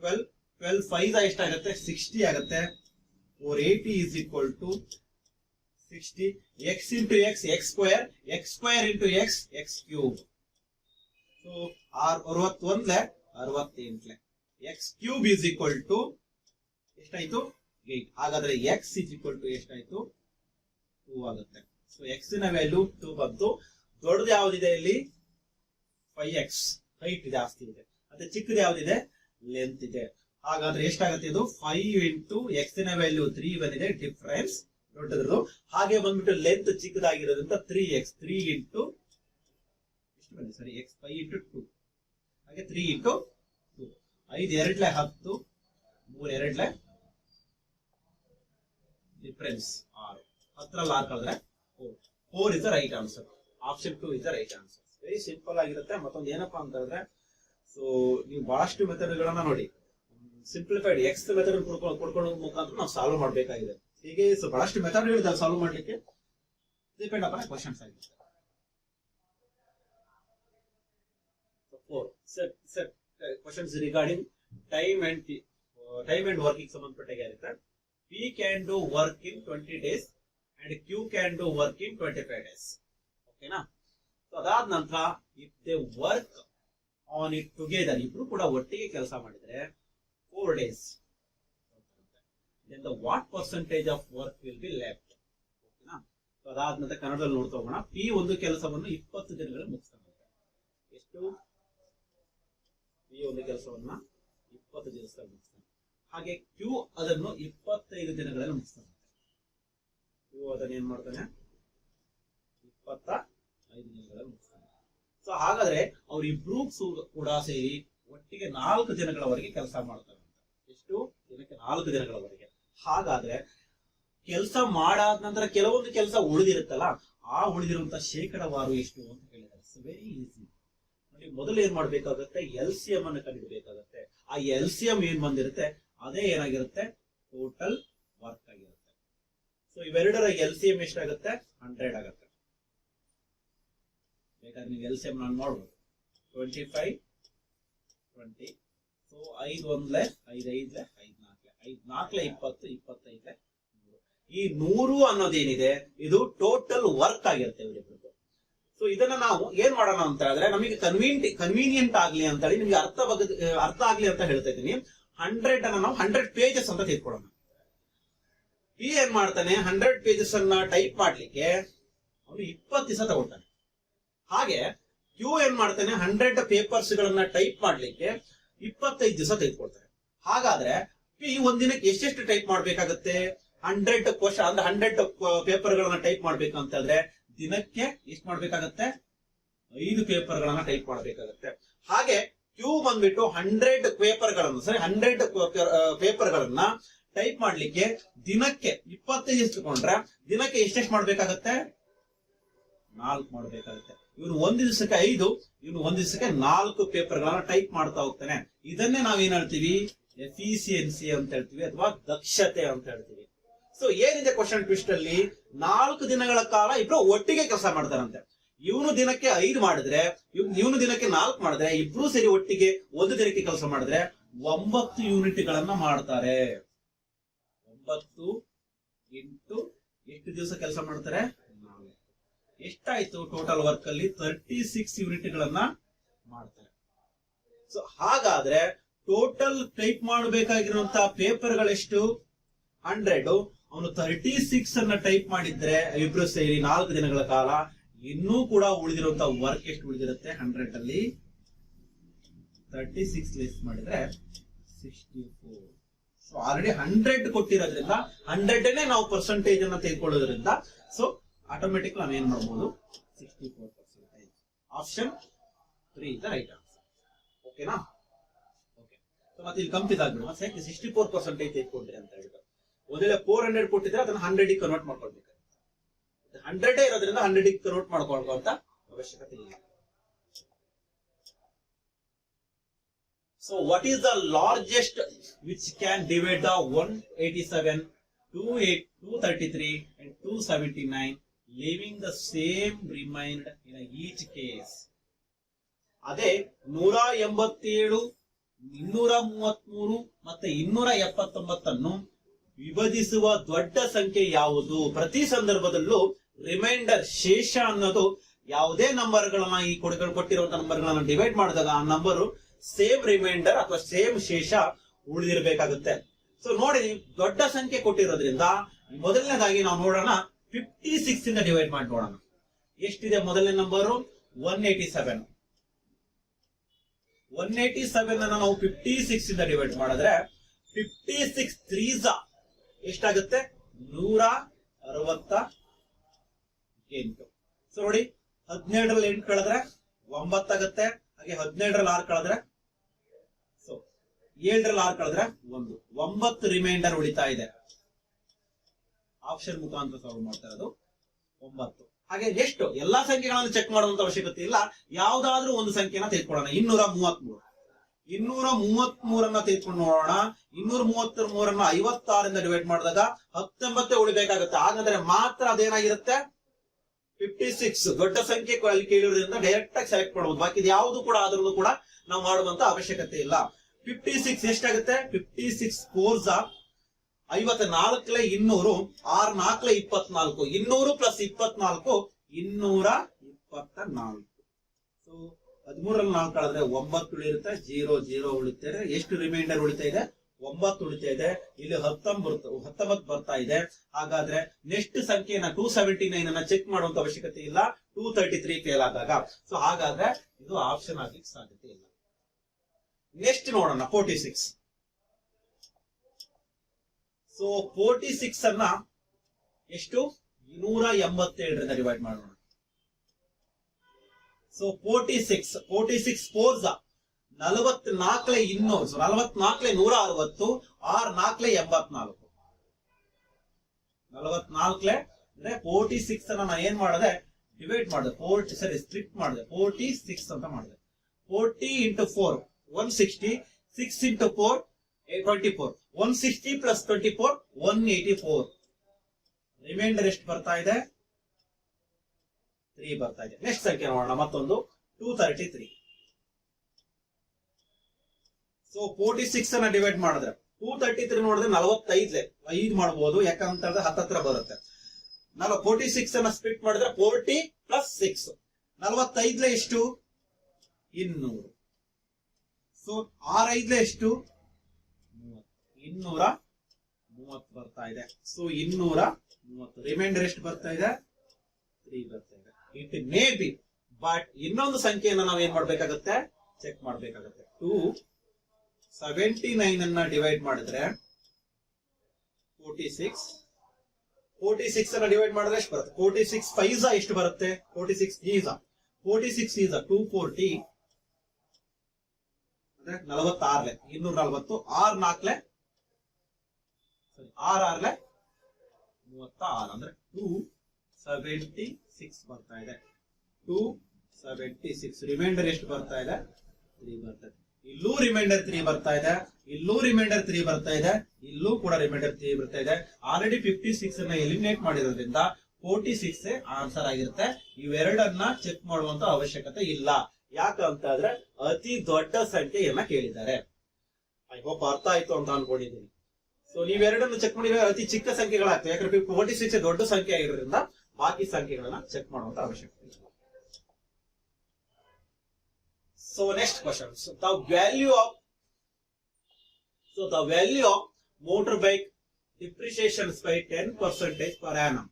twelve twelve five ಎಷ್ಟಾಗುತ್ತೆ? ಸಿಕ್ಸ್ಟಿ ಆಗುತ್ತೆ. Four eighty is equal to sixty x into x x square x square into x x cube so R, ಅರವತ್ತೊಂದ್ಲೆ, ಅರವತ್ತೆಂಟ್ಲೆ. X cube is equal to ಎಷ್ಟಾಯ್ತು? Eight ಹಾಗಾದ್ರೆ x is equal to ಎಷ್ಟಾಯ್ತು? Two ಆಗುತ್ತೆ. So ಎಕ್ಸ್ನ value two ಬಂತು. ದೊಡ್ಡದು ಯಾವ್ದಿದೆ ಇಲ್ಲಿ? Five X height ಜಾಸ್ತಿ ಇದೆ. ಮತ್ತೆ ಚಿಕ್ಕದು ಯಾವ್ದಿದೆ? ಲೆಂತ್ ಇದೆ. ಹಾಗಾದ್ರೆ ಎಷ್ಟಾಗುತ್ತೆ ಇದು? ಫೈವ್ ಇಂಟು ಎಕ್ಸ್ನ ವ್ಯಾಲ್ಯೂ ತ್ರೀ ಬಂದಿದೆ. ಡಿಫ್ರೆನ್ಸ್ ದೊಡ್ಡದು ಹಾಗೆ ಬಂದ್ಬಿಟ್ಟು ಲೆಂತ್ ಚಿಕ್ಕದಾಗಿರೋದ್ರಿಂದ ತ್ರೀ ಎಕ್ಸ್ ತ್ರೀ ಇಂಟು ಎಷ್ಟು ಬಂದಿದೆ? ಸರಿ ಎಕ್ಸ್ ಫೈ ಇಂಟು ಟೂ ಹಾಗೆ ತ್ರೀ ಇಂಟು ಟೂ ಐದು ಎರಡ್ಲೆ ಹತ್ತು, ಮೂರ್ ಎರಡ್ಲೆ ಡಿಫ್ರೆನ್ಸ್ ಆರು. ಹತ್ತರಲ್ಲಿ ಆರು ಕಳೆದ್ರೆ four four is the right answer option two is the right answer very simple ಆಗಿರುತ್ತೆ. ಮತ್ತೊಂದು ಏನಪ್ಪ ಅಂತಂದ್ರೆ ಸೊ ನೀವು ಬಹಳಷ್ಟು ಮೆಥಡ್ ಗಳನ್ನ ನೋಡಿ. ಸಿಂಪ್ಲಿಫೈಡ್ ಎಕ್ಸ್ ಮೆಥಡ್ ಕೊಡ್ಕೊಂಡು ಮುಖಾಂತರ ನಾವು ಸಾಲ್ವ್ ಮಾಡಬೇಕಾಗಿದೆ. ಹೀಗೆ ಬಹಳಷ್ಟು ಮೆಥಡ್ ಹೇಳಿದ್ದಾರೆ ಸಾಲ್ವ್ ಮಾಡ್ಲಿಕ್ಕೆ. ಡಿಪೆಂಡ್ ಅಪಾನ್ ಕ್ವಶನ್ಸ್ ಆಗಿದೆ. Four set set questions regarding time and time and working ಸಂಬಂಧಪಟ್ಟಾಗೆ ಇರುತ್ತೆ P can do work in twenty days and Q can do work in twenty five days ಓಕೆನಾ so ಅದಾದ ನಂತರ if they work on it together ಇಬ್ರು ಕೂಡ ಒಟ್ಟಿಗೆ ಕೆಲಸ ಮಾಡಿದ್ರೆ four days then the what percentage of work will be left ಓಕೆನಾ so ಅದಾದ ನಂತರ ಕನ್ನಡದಲ್ಲಿ ನೋಡ್ತಾ ಹೋಗೋಣ. ಪಿ ಒಂದು ಕೆಲಸವನ್ನು ಇಪ್ಪತ್ತು ದಿನಗಳಲ್ಲಿ ಮುಗಿಸ್ತಾನೆ ಎಷ್ಟು? ಪಿ ಒಂದು ಕೆಲಸವನ್ನ ಇಪ್ಪತ್ತು ದಿವಸದಲ್ಲಿ ಮುಗಿಸ್ತಾನೆ ಹಾಗೆ ಕ್ಯೂ ಅದನ್ನು ಇಪ್ಪತ್ತೈದು ದಿನಗಳಲ್ಲಿ ಮುಗಿಸ್ತಾನೆ ಕ್ಯೂ ಅದನ್ನ ಏನ್ ಮಾಡ್ತಾನೆ? ಇಪ್ಪತ್ತ ಐದು ದಿನಗಳಲ್ಲಿ ಮುಗಿಸ್ತಾನೆ. ಸೊ ಹಾಗಾದ್ರೆ ಅವ್ರಿಬ್ರು ಕೂಡ ಸೇರಿ ಒಟ್ಟಿಗೆ ನಾಲ್ಕು ದಿನಗಳವರೆಗೆ ಕೆಲಸ ಮಾಡ್ತಾರೆ ಎಷ್ಟು? ದಿನಕ್ಕೆ ನಾಲ್ಕು ದಿನಗಳವರೆಗೆ. ಹಾಗಾದ್ರೆ ಕೆಲಸ ಮಾಡಾದ ನಂತರ ಕೆಲವೊಂದು ಕೆಲಸ ಉಳಿದಿರುತ್ತಲ್ಲ, ಆ ಉಳಿದಿರುವಂತ ಶೇಕಡವಾರು ಎಷ್ಟು ಅಂತ ಹೇಳಿದ್ದಾರೆ ವೆರಿ ಈಸಿ ನೋಡಿ, ಮೊದಲು ಏನ್ ಮಾಡ್ಬೇಕಾಗತ್ತೆ? ಎಲ್ ಸಿ ಎಂ ಅನ್ನು ಕಂಡುಹಿಡಬೇಕಾಗತ್ತೆ. ಆ ಎಲ್ ಸಿ ಎಂ ಏನ್ ಬಂದಿರುತ್ತೆ? ಅದೇ ಏನಾಗಿರುತ್ತೆ? ಟೋಟಲ್ ವರ್ಕ್ ಆಗಿರುತ್ತೆ. ಸೊ ಇವೆರಡರ ಎಲ್ ಸಿ ಎಂ ಎಷ್ಟಾಗುತ್ತೆ? ಹಂಡ್ರೆಡ್ ಆಗುತ್ತೆ. ಬೇಕಾದ್ರೆ ನೀವು ಎಲ್ ಸಿ ಎಂ ನಾನು ನೋಡ್ಬೋದು ಟ್ವೆಂಟಿ ಫೈವ್ ಟ್ವೆಂಟಿ ಸೊ ಐದು ಒಂದ್ಲೆ, ಐದು ಐದ್ಲೆ ಐದ್ ನಾಲ್ಕಲೆ ಇಪ್ಪತ್ತು ಇಪ್ಪತ್ತೈದ್ಲೆ. ಈ ನೂರು ಅನ್ನೋದೇನಿದೆ, ಇದು ಟೋಟಲ್ ವರ್ಕ್ ಆಗಿರುತ್ತೆ ಇವರಿಬ್ಬರದ್ದು ಸೊ ಇದನ್ನ ನಾವು ಏನ್ ಮಾಡೋಣ ಅಂತ ಹೇಳಿದ್ರೆ, ನಮಗೆ ಕನ್ವೀನಿಯಂಟ್ ಕನ್ವೀನಿಯಂಟ್ ಆಗ್ಲಿ ಅಂತ ಹೇಳಿ ನಿಮ್ಗೆ ಅರ್ಥ ಅರ್ಥ ಆಗ್ಲಿ ಅಂತ ಹೇಳ್ತಾ ಇದ್ದೀನಿ. ಹಂಡ್ರೆಡ್ ಅನ್ನ ನಾವು ಹಂಡ್ರೆಡ್ ಪೇಜಸ್ ಅಂತ ತೆಗೆದುಕೊಳ್ಳೋಣ ಈ ಏನ್ ಮಾಡ್ತಾನೆ ಹಂಡ್ರೆಡ್ ಪೇಜಸ್ ಅನ್ನ ಟೈಪ್ ಮಾಡ್ಲಿಕ್ಕೆ ಅವನು ಇಪ್ಪತ್ತು ದಿವಸ ತಗೊಳ್ತಾನೆ. ಹಾಗೆ ಕ್ಯೂ ಏನ್ ಮಾಡ್ತಾನೆ ಹಂಡ್ರೆಡ್ ಪೇಪರ್ಸ್ ಗಳನ್ನ ಟೈಪ್ ಮಾಡ್ಲಿಕ್ಕೆ ಇಪ್ಪತ್ತೈದು ದಿವಸ ತೆಗೆದುಕೊಳ್ತಾರೆ ಹಾಗಾದ್ರೆ ಪಿ ಒಂದಿನಕ್ಕೆ ಎಷ್ಟೆಷ್ಟು ಟೈಪ್ ಮಾಡ್ಬೇಕಾಗತ್ತೆ? ಹಂಡ್ರೆಡ್ ಕ್ವಶನ್ ಅಂದ್ರೆ ಹಂಡ್ರೆಡ್ ಪೇಪರ್ ಗಳನ್ನ ಟೈಪ್ ಮಾಡ್ಬೇಕಂತ ಹೇಳಿದ್ರೆ ದಿನಕ್ಕೆ ಎಷ್ಟು ಮಾಡ್ಬೇಕಾಗತ್ತೆ? ಐದು ಪೇಪರ್ ಗಳನ್ನ ಟೈಪ್ ಮಾಡ್ಬೇಕಾಗತ್ತೆ. ಹಾಗೆ ಕ್ಯೂ ಬಂದ್ಬಿಟ್ಟು ಹಂಡ್ರೆಡ್ ಪೇಪರ್ಗಳನ್ನು ಸರಿ ಹಂಡ್ರೆಡ್ ಪೇಪರ್ ಗಳನ್ನ ಟೈಪ್ ಮಾಡ್ಲಿಕ್ಕೆ ದಿನಕ್ಕೆ ಇಪ್ಪತ್ತೈದು ತಗೊಂಡ್ರೆ ದಿನಕ್ಕೆ ಎಷ್ಟೆಷ್ಟು ಮಾಡ್ಬೇಕಾಗತ್ತೆ? ನಾಲ್ಕು ಮಾಡ್ಬೇಕಾಗತ್ತೆ. ಇವನು ಒಂದ್ ದಿವಸಕ್ಕೆ ಐದು, ಇವನು ಒಂದ್ ದಿವಸಕ್ಕೆ ನಾಲ್ಕು ಪೇಪರ್ ಗಳನ್ನ ಟೈಪ್ ಮಾಡ್ತಾ ಹೋಗ್ತಾನೆ. ಇದನ್ನೇ ನಾವೇನ್ ಹೇಳ್ತೀವಿ? ಎಫಿಸಿಯನ್ಸಿ ಅಂತ ಹೇಳ್ತೀವಿ ಅಥವಾ ದಕ್ಷತೆ ಅಂತ ಹೇಳ್ತೀವಿ. ಸೊ ಏನಿದೆ ಕ್ವಶನ್ ಟ್ವಿಸ್ಟ್ ಅಲ್ಲಿ? ನಾಲ್ಕು ದಿನಗಳ ಕಾಲ ಇಬ್ರು ಒಟ್ಟಿಗೆ ಕೆಲಸ ಮಾಡ್ತಾರಂತೆ. ಇವನು ದಿನಕ್ಕೆ ಐದು ಮಾಡಿದ್ರೆ ಇವನು ದಿನಕ್ಕೆ ನಾಲ್ಕು ಮಾಡಿದ್ರೆ, ಇಬ್ರು ಸೇರಿ ಒಟ್ಟಿಗೆ ಒಂದು ದಿನಕ್ಕೆ ಕೆಲಸ ಮಾಡಿದ್ರೆ ಒಂಬತ್ತು ಯೂನಿಟ್ ಗಳನ್ನ ಮಾಡ್ತಾರೆ. ಒಂಬತ್ತು ಎಂಟು ಎಷ್ಟು ದಿವಸ ಕೆಲಸ ಮಾಡ್ತಾರೆ. ಎಷ್ಟಾಯ್ತು ಟೋಟಲ್ ವರ್ಕ್ ಅಲ್ಲಿ? ತರ್ಟಿ ಸಿಕ್ಸ್ ಯೂನಿಟ್ ಗಳನ್ನ ಮಾಡ್ತಾರೆ. ಸೊ ಹಾಗಾದ್ರೆ ಟೋಟಲ್ ಟೈಪ್ ಮಾಡಬೇಕಾಗಿರುವಂತಹ ಪೇಪರ್ ಗಳೆಷ್ಟು ಹಂಡ್ರೆಡ್ ಅವನು ತರ್ಟಿ ಸಿಕ್ಸ್ ಅನ್ನ ಟೈಪ್ ಮಾಡಿದ್ರೆ ಇಬ್ರು ಸೇರಿ ನಾಲ್ಕು ದಿನಗಳ ಕಾಲ ಇನ್ನೂ ಕೂಡ ಉಳಿದಿರುವಂತಹ ವರ್ಕ್ ಎಷ್ಟು ಉಳಿದಿರುತ್ತೆ? ಹಂಡ್ರೆಡ್ ಅಲ್ಲಿ. ತರ್ಟಿ ಸಿಕ್ಸ್ ಲೆಸ್ ಮಾಡಿದ್ರೆ sixty four so already hundred ಕೊಟ್ಟಿರೋದ್ರಿಂದ hundred ನಾವು ಪರ್ಸೆಂಟೇಜ್ ಅನ್ನ ತೆಗೆದುಕೊಳ್ಳೋದ್ರಿಂದ ಸೊ ಆಟೋಮೆಟಿಕ್ ನಾವು ಏನ್ ಮಾಡಬಹುದು sixty four percentage option three ಇಂದ ರೈಟ್ ಆನ್ಸರ್ ಓಕೆನಾ ಮತ್ತೆ ಇಲ್ಲಿ ಕಂಪ್ಲೀಟ್ ಆಗ್ಬಿಡುವ ಯಾಕೆ ಸಿಕ್ಸ್ಟಿ ಫೋರ್ ಪರ್ಸೆಂಟೇಜ್ ತೆಗೆದುಕೊಂಡ್ರಿ ಅಂತ ಹೇಳಿದ್ರು. ಮೊದಲೇ ಫೋರ್ ಹಂಡ್ರೆಡ್ ಕೊಟ್ಟಿದ್ರೆ ಅದನ್ನ ಹಂಡ್ರೆಡ್ ಕನ್ವರ್ಟ್ ಮಾಡ್ಕೊಳ್ಬೇಕು ಹಂಡ್ರೆಡ್ ಇರೋದ್ರಿಂದ ಹಂಡ್ರೆಡ್ ಕನ್ವರ್ಟ್ ಮಾಡ್ಕೊಳ್ಕೊಂತ ಅವಶ್ಯಕತೆ ಇಲ್ಲ. So what is the largest which can divide the one eighty seven two eight two thirty three and two seventy nine leaving the same remind in each case ಅದೇ ನೂರ ಎಂಬತ್ತೇಳು ಇನ್ನೂರ ಮೂವತ್ಮೂರು ಮತ್ತೆ ಇನ್ನೂರ ಎಪ್ಪತ್ತೊಂಬತ್ತನ್ನು ವಿಭಜಿಸುವ ದೊಡ್ಡ ಸಂಖ್ಯೆ ಯಾವುದು? ಪ್ರತಿ ಸಂದರ್ಭದಲ್ಲೂ ರಿಮೈಂಡರ್ ಶೇಷ ಅನ್ನೋದು ಯಾವುದೇ ನಂಬರ್ ಗಳನ್ನ ಈ ಕೊಡುಗೆಗಳು ಕೊಟ್ಟಿರುವಂತಹ ನಂಬರ್ ಗಳನ್ನ ಡಿವೈಡ್ ಮಾಡಿದಾಗ ಆ ನಂಬರ್ ಸೇಮ್ ರಿಮೈಂಡರ್ ಅಥವಾ ಸೇಮ್ ಶೇಷ ಉಳಿದಿರಬೇಕಾಗುತ್ತೆ. ಸೊ ನೋಡಿ, ದೊಡ್ಡ ಸಂಖ್ಯೆ ಕೊಟ್ಟಿರೋದ್ರಿಂದ ಮೊದಲನೇದಾಗಿ ನಾವು ನೋಡೋಣ ಫಿಫ್ಟಿ ಸಿಕ್ಸ್ ಇಂದ ಡಿವೈಡ್ ಮಾಡಿ ನೋಡೋಣ. ಎಷ್ಟಿದೆ ಮೊದಲನೇ number one eighty seven one eighty seven ಅನ್ನ ನಾವು ಫಿಫ್ಟಿ ಸಿಕ್ಸ್ ಇಂದ ಡಿವೈಡ್ ಮಾಡಿದ್ರೆ ಫಿಫ್ಟಿ ಸಿಕ್ಸ್ ತ್ರೀಸ ಎಷ್ಟಾಗುತ್ತೆ? ನೂರ ಅರವತ್ತ ಎಂಟು ಸೊ ನೋಡಿ ಹದಿನೇಳರಲ್ಲಿ ಎಂಟು ಕಳೆದ್ರೆ ಒಂಬತ್ತಾಗುತ್ತೆ, ಹಾಗೆ ಹದಿನೇಳರಲ್ಲಿ ಆರು ಕಳೆದ್ರೆ ಸೊ ಏಳರಲ್ಲಿ ಆರು ಕಳೆದ್ರೆ ಒಂದು. ಒಂಬತ್ತು ರಿಮೈಂಡರ್ ಉಳಿತಾ ಇದೆ. ಆಪ್ಷನ್ ಮುಖಾಂತರ ಸಾಲ್ವ್ ಮಾಡ್ತಾ ಇರೋದು ಒಂಬತ್ತು. ಹಾಗೆ ಎಷ್ಟು? ಎಲ್ಲಾ ಸಂಖ್ಯೆಗಳನ್ನು ಚೆಕ್ ಮಾಡುವಂತ ಅವಶ್ಯಕತೆ ಇಲ್ಲ. ಯಾವ್ದಾದ್ರೂ ಒಂದು ಸಂಖ್ಯೆನ ತೆಗೆದುಕೊಳ್ಳೋಣ. ಇನ್ನೂರ ಮೂವತ್ತ್ ಮೂರು ಇನ್ನೂರ ಮೂವತ್ತ್ ಮೂರನ್ನ ತೆಗೆದುಕೊಂಡು ನೋಡೋಣ. ಇನ್ನೂರ ಮೂವತ್ತ್ ಮೂರನ್ನ ಐವತ್ತಾರಿಂದ ಡಿವೈಡ್ ಮಾಡಿದಾಗ ಹತ್ತೊಂಬತ್ತೆ ಉಳಿಬೇಕಾಗುತ್ತೆ. ಹಾಗಾದ್ರೆ ಮಾತ್ರ ಅದೇನಾಗಿರುತ್ತೆ? ಫಿಫ್ಟಿ ಸಿಕ್ಸ್ ದೊಡ್ಡ ಸಂಖ್ಯೆ ಕೇಳಿರೋದ್ರಿಂದ ಡೈರೆಕ್ಟ್ ಆಗಿ ಸೆಲೆಕ್ಟ್ ಮಾಡಬಹುದು ಬಾಕಿ ಯಾವುದು ಕೂಡ ಆದ್ರೂ ಕೂಡ ನಾವು ಮಾಡುವಂತ ಅವಶ್ಯಕತೆ ಇಲ್ಲ. ಫಿಫ್ಟಿ ಸಿಕ್ಸ್ ಎಷ್ಟಾಗುತ್ತೆ? ಫಿಫ್ಟಿ ಸಿಕ್ಸ್ ಫೋರ್ಸ್ ಐವತ್ತ ನಾಲ್ಕಲೆ ಇನ್ನೂರು ಆರ್ ನಾಲ್ಕಲೆ ಇಪ್ಪತ್ನಾಲ್ಕು, ಇನ್ನೂರು ಪ್ಲಸ್ ಇಪ್ಪತ್ನಾಲ್ಕು, ಇನ್ನೂರ ಇಪ್ಪತ್ತ ನಾಲ್ಕು ಸೊ ಹದಿಮೂರಲ್ಲಿ ನಾಲ್ಕು ಕಳೆದ್ರೆ ಒಂಬತ್ತು ಉಳಿರುತ್ತೆ ಜೀರೋ ಜೀರೋ ಉಳಿತಾರೆ ಎಷ್ಟು ರಿಮೈಂಡರ್ ಉಳಿತಾ ಇದೆ ಒಂಬತ್ತು ಉಳಿತಾ ಇದೆ ಇಲ್ಲಿ ಹತ್ತೊಂಬತ್ತು ಹತ್ತೊಂಬತ್ತು ಬರ್ತಾ ಇದೆ. ಹಾಗಾದ್ರೆ ನೆಕ್ಸ್ಟ್ ಸಂಖ್ಯೆನ ಟೂ ಸೆವೆಂಟಿ ನೈನ್ ಅನ್ನ ಚೆಕ್ ಮಾಡುವಂತ ಅವಶ್ಯಕತೆ ಇಲ್ಲ. ಟೂ ತರ್ಟಿ ತ್ರೀ ಫೇಲ್ ಆದಾಗ. ಸೊ ಹಾಗಾದ್ರೆ ಇದು ಆಪ್ಷನ್ ಆಗ್ಲಿಕ್ಕೆ ಸಾಧ್ಯತೆ ಇಲ್ಲ. ನೆಕ್ಸ್ಟ್ ನೋಡೋಣ forty six so forty six ಅನ್ನ ಎಷ್ಟು? ನೂರ ಎಂಬತ್ತೇಳರಿಂದ ಡಿವೈಡ್ ಮಾಡೋಣ. So forty six forty six fours ನಲವತ್ನಾಲ್ಕಲೆ ಇನ್ನೂರು ನಲವತ್ನಾಲ್ಕಲೆ ನೂರ ಅರವತ್ತು ಆರ್ ನಾಲ್ಕಲೆ ಎಂಬತ್ನಾಲ್ಕು. ನಲವತ್ನಾಲ್ಕಲೆ, ಅಂದ್ರೆ ಫೋರ್ಟಿ ಸಿಕ್ಸ್ ಅನ್ನ ನಾನು ಏನ್ ಮಾಡಿದೆ? ಡಿವೈಡ್ ಮಾಡಿದೆ. ಫೋರ್ಟಿ ಸರಿ ಸ್ಟ್ರಿಕ್ಟ್ ಮಾಡಿದೆ. ಫೋರ್ಟಿ ಸಿಕ್ಸ್ ಅಂತ ಮಾಡಿದೆ. Forty into four one sixty six into four twenty four one sixty plus twenty four one eighty four remainder ಎಷ್ಟು ಬರ್ತಾ ಇದೆ? ತ್ರೀ ಬರ್ತಾ ಇದೆ. ನೆಕ್ಸ್ಟ್ ಸಂಖ್ಯೆ ನೋಡೋಣ, ಮತ್ತೊಂದು. Two thirty three so forty six ಅನ್ನ ಡಿವೈಡ್ ಮಾಡಿದ್ರೆ ಟೂ ತರ್ಟಿ ತ್ರೀ ನೋಡಿದ್ರೆ ನಲವತ್ತೈದ್ಲೆ. ಐದು ಮಾಡಬಹುದು ಯಾಕಂತ ಹೇಳಿದ್ರೆ ಹತ್ತತ್ರ ಬರುತ್ತೆ. ನಾನು ಫೋರ್ಟಿ ಸಿಕ್ಸ್ ಅನ್ನ ಸ್ಪ್ಲಿಟ್ ಮಾಡಿದ್ರೆ ಫೋರ್ಟಿ ಪ್ಲಸ್ ಸಿಕ್ಸ್ ನಲವತ್ತೈದ್ಲೆ ಎಷ್ಟು? ಇನ್ನೂರು. ಸೊ ಆರೈದ್ಲೆ ಎಷ್ಟು. ಇನ್ನೂರ ಮೂವತ್ತು ಬರ್ತಾ ಇದೆ. ಸೊ ಇನ್ನೂರ ಮೂವತ್ತು ರಿಮೈಂಡರ್ ಎಷ್ಟು ಬರ್ತಾ ಇದೆ? ತ್ರೀ ಬರ್ತಾ ಇದೆ. ಇಟ್ ಮೇ ಬಿ ಬಟ್ ಇನ್ನೊಂದು ಸಂಖ್ಯೆಯನ್ನ ನಾವು ಏನ್ ಮಾಡ್ಬೇಕಾಗತ್ತೆ? ಚೆಕ್ ಮಾಡ್ಬೇಕಾಗತ್ತೆ. ಟೂ ಸೆವೆಂಟಿ ನೈನ್ ಅನ್ನ ಡಿವೈಡ್ ಮಾಡಿದ್ರೆ ಫೋರ್ಟಿ ಸಿಕ್ಸ್ ಫೋರ್ಟಿ ಸಿಕ್ಸ್ ಅನ್ನ ಡಿವೈಡ್ ಮಾಡಿದ್ರೆ ಎಷ್ಟು ಬರುತ್ತೆ? ಫೋರ್ಟಿ ಸಿಕ್ಸ್ ಫೈಸ ಎಷ್ಟು ಬರುತ್ತೆ? Forty six is forty six is two forty ಅಂದ್ರೆ ನಲವತ್ತಾರ್ಲೆ ಇನ್ನೂರ ನಲವತ್ತು ಆರ್ ನಾಲ್ಕಲೆ ಆರ್ ಆರ್ಲೆ ಮೂವತ್ತ ಆರ್ ಅಂದ್ರೆ ಟೂ ಸೆವೆಂಟಿ ಸಿಕ್ಸ್ ಬರ್ತಾ ಇದೆ. ಟೂ ಸೆವೆಂಟಿ ಸಿಕ್ಸ್ ರಿಮೈಂಡರ್ ಎಷ್ಟು ಬರ್ತಾ ಇದೆ? ತ್ರೀ ಬರ್ತಾ ಇದೆ ಇಲ್ಲೂ ರಿಮೈಂಡರ್ ತ್ರೀ ಬರ್ತಾ ಇದೆ. ಇಲ್ಲೂ ರಿಮೈಂಡರ್ ತ್ರೀ ಬರ್ತಾ ಇದೆ. ಇಲ್ಲೂ ಕೂಡ ರಿಮೈಂಡರ್ ತ್ರೀ ಬರ್ತಾ ಇದೆ. ಆಲ್ರೆಡಿ ಫಿಫ್ಟಿ ಸಿಕ್ಸ್ ಅನ್ನ ಎಲಿಮಿನೇಟ್ ಮಾಡಿರೋದ್ರಿಂದ ಫೋರ್ಟಿ ಸಿಕ್ಸ್ ಆನ್ಸರ್ ಆಗಿರುತ್ತೆ. ಇವೆರಡನ್ನ ಚೆಕ್ ಮಾಡುವಂತ ಅವಶ್ಯಕತೆ ಇಲ್ಲ. ಯಾಕಂತ ಅಂದ್ರೆ ಅತಿ ದೊಡ್ಡ ಸಂಖ್ಯೆಯನ್ನ ಕೇಳಿದ್ದಾರೆ. ಐ ಹೋಪ್ ಅರ್ಥ ಆಯ್ತು ಅಂತ ಅನ್ಕೊಂಡಿದ್ದೀನಿ. ಸೊ ನೀವೆರಡನ್ನು ಚೆಕ್ ಮಾಡಿದ್ರೆ ಅತಿ ಚಿಕ್ಕ ಸಂಖ್ಯೆಗಳಾಗ್ತವೆ. ಯಾಕಂದ್ರೆ ಫೋರ್ಟಿ ಸಿಕ್ಸ್ ದೊಡ್ಡ ಸಂಖ್ಯೆ ಆಗಿರೋದ್ರಿಂದ ಬಾಕಿ ಸಂಖ್ಯೆಗಳನ್ನ ಚೆಕ್ ಮಾಡುವಂತ ಅವಶ್ಯಕತೆ ಇಲ್ಲ. So next question the value of so the value of motor bike depreciations by 10 percentage per annum.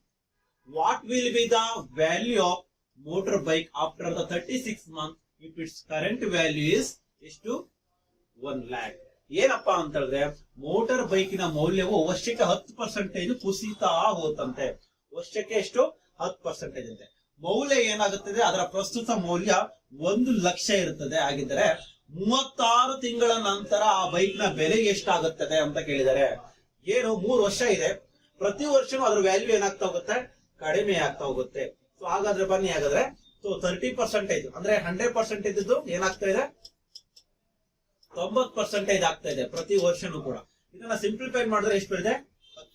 What will be the value of motorbike after the 36 months if its current value is ಎಷ್ಟು one lakh ಏನಪ್ಪಾ ಅಂತ ಹೇಳಿದ್ರೆ motor ಬೈಕಿನ ಮೌಲ್ಯವು ವರ್ಷಕ್ಕೆ ಹತ್ತು percentage ಕುಸಿತಾ ಹೋತಂತೆ ವರ್ಷಕ್ಕೆ ಎಷ್ಟು? ಹತ್ತು ಪರ್ಸೆಂಟೇಜ್ ಅಂತೆ. ಮೌಲ್ಯ ಏನಾಗುತ್ತದೆ? ಅದರ ಪ್ರಸ್ತುತ ಮೌಲ್ಯ ಒಂದು ಲಕ್ಷ ಇರುತ್ತದೆ. ಆಗಿದ್ದರೆ ಮೂವತ್ತಾರು ತಿಂಗಳ ನಂತರ ಆ ಬೈಕ್ನ ಬೆಲೆ ಎಷ್ಟಾಗುತ್ತದೆ ಅಂತ ಕೇಳಿದರೆ, ಏನು, ಮೂರು ವರ್ಷ ಇದೆ. ಪ್ರತಿ ವರ್ಷನೂ ಅದ್ರ ವ್ಯಾಲ್ಯೂ ಏನಾಗ್ತಾ ಹೋಗುತ್ತೆ? ಕಡಿಮೆ ಆಗ್ತಾ ಹೋಗುತ್ತೆ. ಸೊ ಹಾಗಾದ್ರೆ ಬನ್ನಿ, ಹಾಗಾದ್ರೆ. ಸೊ ತರ್ಟಿ ಪರ್ಸೆಂಟೇಜ್ ಅಂದ್ರೆ ಹಂಡ್ರೆಡ್ ಪರ್ಸೆಂಟೇಜ್ ಇದ್ದು ಏನಾಗ್ತಾ ಇದೆ? ತೊಂಬತ್ ಪರ್ಸೆಂಟೇಜ್ ಆಗ್ತಾ ಇದೆ ಪ್ರತಿ ವರ್ಷನೂ ಕೂಡ. ಇದನ್ನ ಸಿಂಪ್ಲಿಫೈ ಮಾಡಿದ್ರೆ ಎಷ್ಟು ಬರುತ್ತೆ?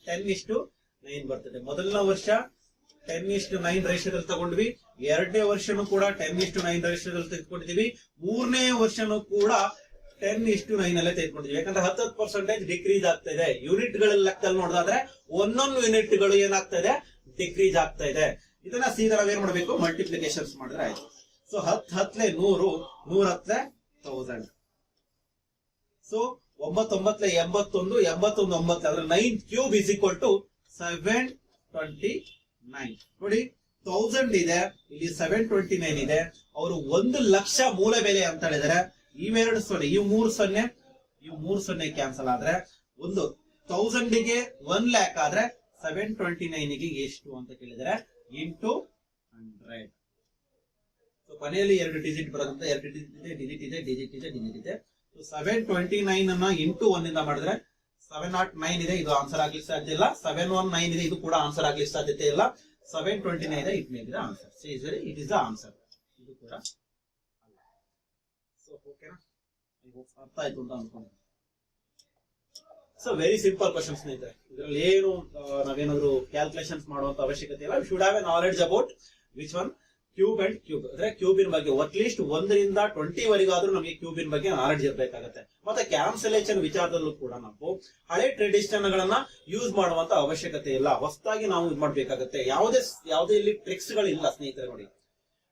ಟೆನ್ ಇಷ್ಟು ನೈನ್ ಬರ್ತದೆ. ಮೊದಲನೇ ವರ್ಷ ಟೆನ್ ಇಷ್ಟು ನೈನ್ ರೇಷದಲ್ಲಿ ತಗೊಂಡ್ವಿ. ಎರಡನೇ ವರ್ಷನೂ ಕೂಡ ಟೆನ್ ಇಷ್ಟು ನೈನ್ ರೇಷದಲ್ಲಿ ತೆಗೆದುಕೊಂಡಿದೀವಿ. ಮೂರನೇ ವರ್ಷನೂ ಕೂಡ ಟೆನ್ ಇಷ್ಟು ನೈನ್ ಅಲ್ಲೇ ತೆಗೆದುಕೊಂಡಿದ್ವಿ. ಯಾಕಂದ್ರೆ ಹತ್ತತ್ತು ಪರ್ಸೆಂಟೇಜ್ ಡಿಕ್ರೀಸ್ ಆಗ್ತಾ ಇದೆ. ಯೂನಿಟ್ಗಳ ಲೆಕ್ಕದಲ್ಲಿ ನೋಡಿದ್ರೆ ಒಂದೊಂದು ಯೂನಿಟ್ಗಳು ಏನಾಗ್ತಾ ಇದೆ? ಡಿಕ್ರೀಸ್ ಆಗ್ತಾ ಇದೆ. ಇದನ್ನ ಸೀದಾ ನಾವೇನ್ ಮಾಡ್ಬೇಕು? ಮಲ್ಟಿಪ್ಲಿಕೇಶನ್ಸ್ ಮಾಡಿದ್ರೆ ಆಯ್ತು. ಸೊ ಹತ್ತು ಹತ್ಲೆ ನೂರು ನೂರ ಹತ್ಲೆ ತೌಸಂಡ್ ಸೊ ಒಂಬತ್ತೊಂಬತ್ತು ಎಂಬತ್ತೊಂದು ಎಂಬತ್ತೊಂದು ಒಂಬತ್ತು ಅಂದ್ರೆ nine cube is equal to seven twenty nine ನೋಡಿ ತೌಸಂಡ್ ಇದೆ, ಇಲ್ಲಿ ಸೆವೆನ್ ಟ್ವೆಂಟಿ ನೈನ್ ಇದೆ. ಅವರು ಒಂದು ಲಕ್ಷ ಮೂಲ ಬೆಲೆ ಅಂತ ಹೇಳಿದಾರೆ ಇವೆರಡು ಸೊನ್ನೆ ಇವು ಮೂರು ಸೊನ್ನೆ ಇವು ಮೂರು ಸೊನ್ನೆ ಕ್ಯಾನ್ಸಲ್ ಆದ್ರೆ, ಒಂದು ತೌಸಂಡ್ಗೆ ಒನ್ ಲ್ಯಾಕ್ ಆದ್ರೆ ಸೆವೆನ್ ಟ್ವೆಂಟಿ ನೈನ್ಗೆ ಎಷ್ಟು ಅಂತ ಕೇಳಿದರೆ ಇಂಟು ಹಂಡ್ರೆಡ್ ಸೊ ಕೊನೆಯಲ್ಲಿ ಎರಡು ಡಿಜಿಟ್ ಬರೋದಂತ ಎರಡು ಡಿಜಿಟ್ ಇದೆ ಡಿಜಿಟ್ ಇದೆ ಡಿಜಿಟ್ ಇದೆ ಡಿಜಿಟ್ ಇದೆ. ಸೆವೆನ್ ಟ್ವೆಂಟಿ ನೈನ್ ಅನ್ನ ಇಂಟು ಒನ್ ಇಂದ ಮಾಡಿದ್ರೆ ಸೆವೆನ್ ನಾಟ್ ನೈನ್ ಇದೆ, ಇದು ಆನ್ಸರ್ ಆಗ್ಲಿಕ್ಕೆ ಸಾಧ್ಯ ಇಲ್ಲ. ಸೆವೆನ್ ಒನ್ ನೈನ್ ಇದೆ, ಇದು ಕೂಡ ಆನ್ಸರ್ ಆಗ್ಲಿಕ್ಕೆ ಸಾಧ್ಯತೆ ಇಲ್ಲ. Seven twenty nine it may be answer C is it is the answer ಇದು ಕೂಡ ಸೊ ಓಕೆನಾ ಅರ್ಥ ಆಯ್ತು ಅಂತ ಅನ್ಕೊಂಡು ಸೊ ವೆರಿ ಸಿಂಪಲ್ ಕ್ವಶನ್ ಸ್ನೇಹಿತರೆ. ಇದರಲ್ಲಿ ಏನು ನಾವೇನಾದ್ರು ಕ್ಯಾಲ್ಕುಲೇಷನ್ಸ್ ಮಾಡುವಂತ ಅವಶ್ಯಕತೆ ಇಲ್ಲ. Should have a knowledge about which one cube and cube ಅಂದ್ರೆ ಕ್ಯೂಬಿನ ಬಗ್ಗೆ ಅಟ್ಲೀಸ್ಟ್ ಒಂದರಿಂದ ಟ್ವೆಂಟಿ ವರೆಗಾದ್ರೂ ನಮಗೆ ಕ್ಯೂಬಿನ ಬಗ್ಗೆ ನಾಲೆಡ್ಜ್ ಇರಬೇಕಾಗುತ್ತೆ. ಮತ್ತೆ ಕ್ಯಾನ್ಸಲೇಷನ್ ವಿಚಾರದಲ್ಲೂ ಕೂಡ ನಾವು ಹಳೆ ಟ್ರೆಡಿಷನ್ ಗಳನ್ನ ಯೂಸ್ ಮಾಡುವಂತ ಅವಶ್ಯಕತೆ ಇಲ್ಲ. ಹೊಸದಾಗಿ ನಾವು ಇದು ಮಾಡ್ಬೇಕಾಗತ್ತೆ. ಯಾವುದೇ ಯಾವುದೇ ಇಲ್ಲಿ ಟ್ರಿಕ್ಸ್ ಗಳಿಲ್ಲ ಸ್ನೇಹಿತರೆ ನೋಡಿ.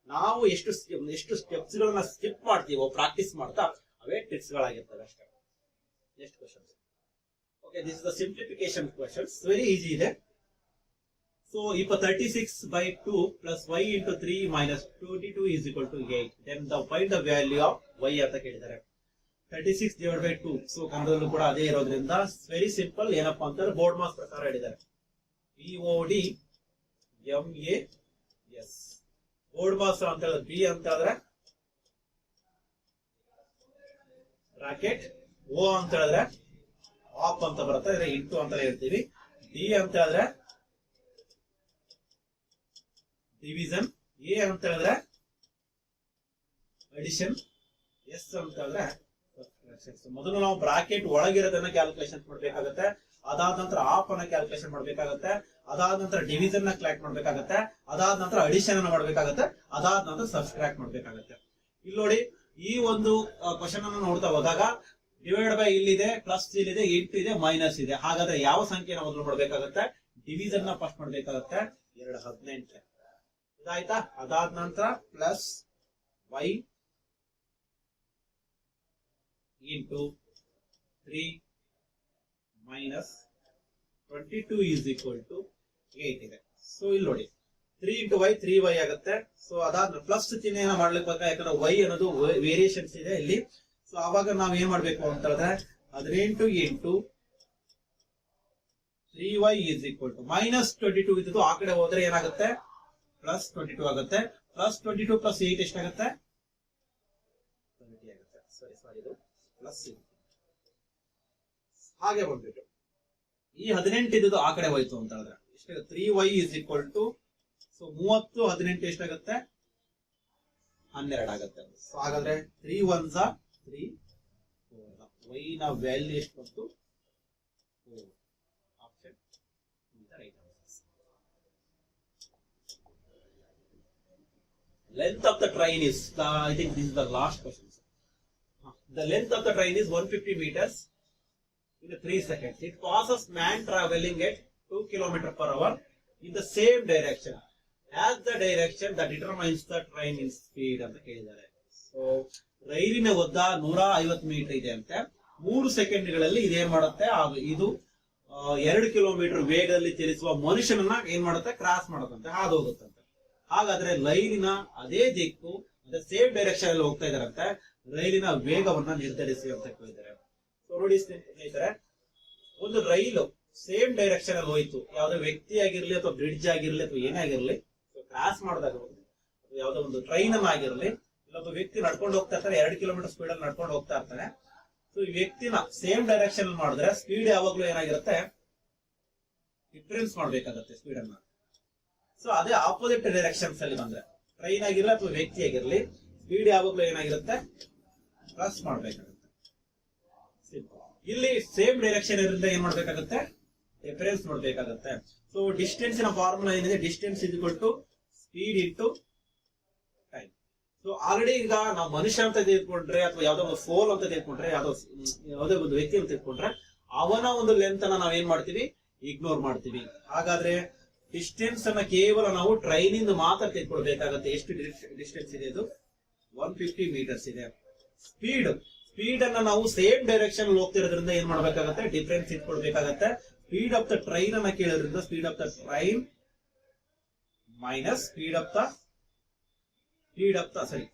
ನಾವು ಎಷ್ಟು ಎಷ್ಟು ಸ್ಟೆಪ್ಸ್ ಗಳನ್ನ ಸ್ಕಿಪ್ ಮಾಡ್ತೀವೋ ಪ್ರಾಕ್ಟೀಸ್ ಮಾಡ್ತಾ ಅವೇ ಟ್ರಿಕ್ಸ್ ಗಳಾಗಿರ್ತವೆ ಅಷ್ಟೇ. Next questions okay this is the simplification questions very easy ಇದೆ. ಸೊ ಇಪ್ಪ thirty six by two plus y into three minus twenty two is equal to eight then the find the value of y ಅಂತ ಕೇಳಿದ್ದಾರೆ. Thirty six divide by two so ಕನ್ನಡದಲ್ಲೂ ಕೂಡ ಅದೇ ಇರೋದ್ರಿಂದ very simple ಏನಪ್ಪಾ ಅಂತಂದ್ರೆ board mass ಪ್ರಕಾರ ಹೇಳಿದ್ದಾರೆ. B O D M A S BODMAS ಅಂತ ಹೇಳಿದ್ರೆ ಬಿ ಅಂತ ಹೇಳಿದ್ರೆ ರಾಕೆಟ್ ಓ ಅಂತ ಹೇಳಿದ್ರೆ ಆಫ್ ಅಂತ ಬರುತ್ತೆ. ಇಂಟು ಅಂತ ಹೇಳ್ತೀವಿ. ಡಿ ಅಂತ ಹೇಳಿದ್ರೆ ಡಿವಿಷನ್ ಎ ಅಂತ ಹೇಳಿದ್ರೆ ಅಡಿಷನ್ ಎಸ್ ಅಂತ ಹೇಳಿದ್ರೆ ಮೊದಲು ನಾವು ಬ್ರಾಕೆಟ್ ಒಳಗಿರೋದನ್ನ ಕ್ಯಾಲ್ಕುಲೇಷನ್ ಮಾಡ್ಬೇಕಾಗತ್ತೆ, ಅದಾದ ನಂತರ ಆಫ್ ಅನ್ನ ಕ್ಯಾಲ್ಕುಲೇಷನ್ ಮಾಡ್ಬೇಕಾಗತ್ತೆ, ಅದಾದ ನಂತರ ಡಿವಿಷನ್ನ ಕ್ಲಾಕ್ ಮಾಡ್ಬೇಕಾಗತ್ತೆ, ಅದಾದ ನಂತರ ಅಡಿಷನ್ ಅನ್ನ ಮಾಡ್ಬೇಕಾಗತ್ತೆ, ಅದಾದ ನಂತರ ಸಬ್ಸ್ಟ್ರಾಕ್ಟ್ ಮಾಡ್ಬೇಕಾಗತ್ತೆ. ಇಲ್ಲಿ ನೋಡಿ, ಈ ಒಂದು ಕ್ವಶನ್ ಅನ್ನು ನೋಡ್ತಾ ಹೋದಾಗ ಡಿವೈಡ್ ಬೈ ಇಲ್ಲಿದೆ ಪ್ಲಸ್ ಇಲ್ಲಿದೆ ಎಂಟು ಇದೆ ಮೈನಸ್ ಇದೆ ಹಾಗಾದ್ರೆ ಯಾವ ಸಂಖ್ಯೆನ ಮೊದಲು ಮಾಡ್ಬೇಕಾಗತ್ತೆ? ಡಿವಿಷನ್ನ ಫಸ್ಟ್ ಮಾಡ್ಬೇಕಾಗತ್ತೆ. ಎರಡು ಹದಿನೆಂಟು. ಇದಾಯ್ತಾ? ಅದಾದ ನಂತರ plus y into three minus twenty two is equal to eight ಇದೆ. ಸೊ ಇಲ್ಲಿ ನೋಡಿ. Three into y three y ಆಗುತ್ತೆ. ಸೊ ಅದಾದ ಪ್ಲಸ್ ಚಿಹ್ನೆಯನ್ನ ಮಾಡ್ಲಿಕ್ಕೆ ಬೇಕಾ ಯಾಕಂದ್ರೆ ವೈ ಅನ್ನೋದು ವೇರಿಯೇಷನ್ಸ್ ಇದೆ ಇಲ್ಲಿ. ಸೊ ಅವಾಗ ನಾವ್ ಏನ್ ಮಾಡ್ಬೇಕು ಅಂತ ಹೇಳಿದ್ರೆ ಹದಿನೆಂಟು ಎಂಟು three y is equal to minus twenty two ಇದ್ದು ಆ ಕಡೆ ಹೋದ್ರೆ ಏನಾಗುತ್ತೆ? ಪ್ಲಸ್ ಟ್ವೆಂಟಿ ಟೂ ಆಗುತ್ತೆ. Plus twenty two plus eight ಎಷ್ಟಾಗುತ್ತೆ ಹಾಗೆ ಬಂದ್ಬಿಟ್ಟು ಈ ಹದಿನೆಂಟು ಇದ್ದು ಆ ಕಡೆ ಹೋಯ್ತು ಅಂತ ಹೇಳಿದ್ರೆ. ಎಷ್ಟಾಗುತ್ತೆ? Three y is equal to so ಮೂವತ್ತು, ಹದಿನೆಂಟು ಎಷ್ಟಾಗುತ್ತೆ? ಹನ್ನೆರಡು ಆಗುತ್ತೆ. ಸೊ ಹಾಗಾದ್ರೆ ತ್ರೀ ಒನ್ ಝಾ ತ್ರೀ ನ ವ್ಯಾಲ್ಯೂ ಎಷ್ಟು ಬಂತು? Option right length of the train is the, i think this is the last question sir. The length of the train is 150 meters in 3 seconds it passes man traveling at 2 km per hour in the same direction as the direction that determines the train in speed ಅಂತ ಕೇಳಿದ್ದಾರೆ so ರೈಲಿನ ಉದ್ದ ನೂರ ಐವತ್ತು metre ಇದೆ ಅಂತೆ ಮೂರು ಸೆಕೆಂಡ್ಗಳಲ್ಲಿ ಇದೇನ್ ಮಾಡುತ್ತೆ ಇದು ಎರಡು ಕಿಲೋಮೀಟರ್ ವೇಗದಲ್ಲಿ ಚಲಿಸುವ ಮನುಷ್ಯನನ್ನ ಏನ್ ಮಾಡುತ್ತೆ ಕ್ರಾಸ್ ಮಾಡುತ್ತಂತೆ ಹಾದು ಹೋಗುತ್ತಂತೆ ಹಾಗಾದ್ರೆ ರೈಲಿನ ಅದೇ ದಿಕ್ಕು ಅಂದ್ರೆ ಸೇಮ್ ಡೈರೆಕ್ಷನ್ ಅಲ್ಲಿ ಹೋಗ್ತಾ ಇದಾರಂತೆ ರೈಲಿನ ವೇಗವನ್ನ ನಿರ್ಧರಿಸಿ ಅಂತ ಕೇಳಿದ್ದಾರೆ ನೋಡಿ ಸ್ನೇಹಿತರೆ, ಒಂದು ರೈಲು ಸೇಮ್ ಡೈರೆಕ್ಷನ್ ಅಲ್ಲಿ ಹೋಯ್ತು. ಯಾವ್ದೋ ವ್ಯಕ್ತಿ ಆಗಿರ್ಲಿ ಅಥವಾ ಬ್ರಿಡ್ಜ್ ಆಗಿರ್ಲಿ ಅಥವಾ ಏನೇ ಆಗಿರ್ಲಿ ಕ್ರಾಸ್ ಮಾಡಿದಾಗ ಯಾವ್ದೋ ಒಂದು ಟ್ರೈನ್ ಅನ್ನ ಆಗಿರ್ಲಿ, ಇಲ್ಲೊಬ್ಬ ವ್ಯಕ್ತಿ ನಡ್ಕೊಂಡು ಹೋಗ್ತಾ ಇರ್ತಾರೆ ಎರಡು ಕಿಲೋಮೀಟರ್ ಸ್ಪೀಡ್ ಅಲ್ಲಿ ನಡ್ಕೊಂಡು ಹೋಗ್ತಾ ಇರ್ತಾನೆ. ಸೊ ಈ ವ್ಯಕ್ತಿನ ಸೇಮ್ ಡೈರೆಕ್ಷನ್ ಮಾಡಿದ್ರೆ ಸ್ಪೀಡ್ ಯಾವಾಗ್ಲೂ ಏನಾಗಿರುತ್ತೆ? ಡಿಫ್ರೆನ್ಸ್ ಮಾಡ್ಬೇಕಾಗತ್ತೆ ಸ್ಪೀಡ್ ಅನ್ನ. ಸೊ ಅದೇ ಆಪೋಸಿಟ್ ಡೈರೆಕ್ಷನ್ಸ್ ಅಲ್ಲಿ ಬಂದ್ರೆ. ಟ್ರೈನ್ ಆಗಿರ್ಲಿ ಅಥವಾ ವ್ಯಕ್ತಿ ಆಗಿರ್ಲಿ ಸ್ಪೀಡ್ ಯಾವಾಗ್ಲೂ ಏನಾಗಿರುತ್ತೆ? ಪ್ಲಸ್ ಮಾಡ್ಬೇಕಾಗುತ್ತೆ. ಇಲ್ಲಿ ಸೇಮ್ ಡೈರೆಕ್ಷನ್ ಇರೋದ್ರಿಂದ ಏನ್ ಮಾಡ್ಬೇಕಾಗುತ್ತೆ? ಡಿಫರೆನ್ಸ್ ನೋಡ್ಬೇಕಾಗುತ್ತೆ. ಸೊ ಡಿಸ್ಟೆನ್ಸ್ ಫಾರ್ಮುಲಾ ಏನಿದೆ? ಡಿಸ್ಟೆನ್ಸ್ ಇದು ಕೊಟ್ಟು speed into time so already ಈಗ ನಾವು ಮನುಷ್ಯ ಅಂತ ತೆಗೆದುಕೊಂಡ್ರೆ ಅಥವಾ ಯಾವ್ದೋ ಒಂದು ಫೋಲ್ ಅಂತ ತೆಗೆದುಕೊಂಡ್ರೆ ಯಾವುದೋ ಯಾವ್ದೋ ಒಂದು ವ್ಯಕ್ತಿ ಅಂತ ತೆಗೆದುಕೊಂಡ್ರೆ ಅವನ ಒಂದು ಲೆಂತ್ ಅನ್ನ ನಾವೇನ್ ಮಾಡ್ತೀವಿ? ಇಗ್ನೋರ್ ಮಾಡ್ತೀವಿ. ಹಾಗಾದ್ರೆ ಡಿಸ್ಟೆನ್ಸ್ ಅನ್ನ ಕೇವಲ ನಾವು ಟ್ರೈನಿಂದ ಮಾತ್ರ ತೆಗೆದುಕೊಳ್ಬೇಕಾಗತ್ತೆ. ಎಷ್ಟು ಡಿಸ್ಟೆನ್ಸ್ ಇದೆ ಇದು? ಒನ್ ಫಿಫ್ಟಿ ಮೀಟರ್ಸ್ ಇದೆ. ಸ್ಪೀಡ್ ಸ್ಪೀಡ್ ಅನ್ನ ನಾವು ಸೇಮ್ ಡೈರೆಕ್ಷನ್ ಹೋಗ್ತಿರೋದ್ರಿಂದ ಏನ್ ಮಾಡ್ಬೇಕಾಗತ್ತೆ? ಡಿಫ್ರೆನ್ಸ್ ಇಟ್ಕೊಳ್ಬೇಕಾಗತ್ತೆ. ಸ್ಪೀಡ್ ಆಫ್ ದ ಟ್ರೈನ್ ಅನ್ನ ಕೇಳೋದ್ರಿಂದ speed of the train minus speed of the, speed of the, ಸರಿ.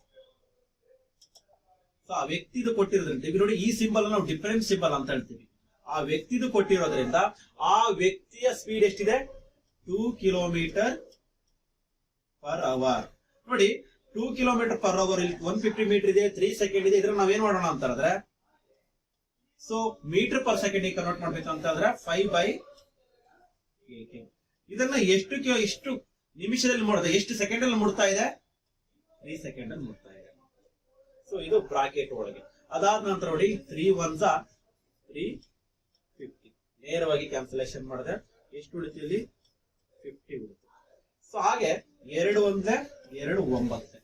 ಆ ವ್ಯಕ್ತಿದು ಕೊಟ್ಟಿರೋದ್ರಿಂದ ಈಗ ನೋಡಿ ಈ ಸಿಂಬಲ್ ನಾವು ಡಿಫರೆನ್ಸ್ ಸಿಂಬಲ್ ಅಂತ ಹೇಳ್ತೀವಿ. ಆ ವ್ಯಕ್ತಿದು ಕೊಟ್ಟಿರೋದ್ರಿಂದ ಆ ವ್ಯಕ್ತಿಯ ಸ್ಪೀಡ್ ಎಷ್ಟಿದೆ? ಟೂ ಕಿಲೋಮೀಟರ್ ಪರ್ ಅವರ್ ನೋಡಿ ಟೂ ಕಿಲೋಮೀಟರ್ ಪರ್ ಅವರ್ ಇಲ್ಲಿ ಒನ್ ಫಿಫ್ಟಿ ಮೀಟರ್ ಇದೆ ತ್ರೀ ಸೆಕೆಂಡ್ ಇದೆ, ಇದ್ರಲ್ಲಿ ನಾವೇನ್ ಮಾಡೋಣ ಅಂತ ಹೇಳಿದ್ರೆ so metre per second convert ಮಾಡ್ಬೇಕು ಅಂತ ಹೇಳಿದ್ರೆ ಫೈವ್ ಬೈ ಇದನ್ನ ಎಷ್ಟು ಎಷ್ಟು ನಿಮಿಷದಲ್ಲಿ ಮಾಡಿದೆ ಎಷ್ಟು ಸೆಕೆಂಡ್ ಅಲ್ಲಿ ಮುಡ್ತಾ ಇದೆ? ತ್ರೀ ಸೆಕೆಂಡ್ ಅಲ್ಲಿ ಮುಡ್ತಾ ಇದೆ. ಸೊ ಇದು ಬ್ರಾಕೆಟ್ ಒಳಗೆ. ಅದಾದ ನಂತರ ನೋಡಿ ತ್ರೀ ಒನ್ ತ್ರೀ ಫಿಫ್ಟಿ ನೇರವಾಗಿ ಕ್ಯಾನ್ಸಲೇಷನ್ ಮಾಡಿದೆ ಎಷ್ಟು ಉಳಿತು ಇಲ್ಲಿ? ಫಿಫ್ಟಿ ಉಳಿತು ಸೊ ಹಾಗೆ ಎರಡು ಒಂದೇ ಎರಡು ಒಂಬತ್ತೆ.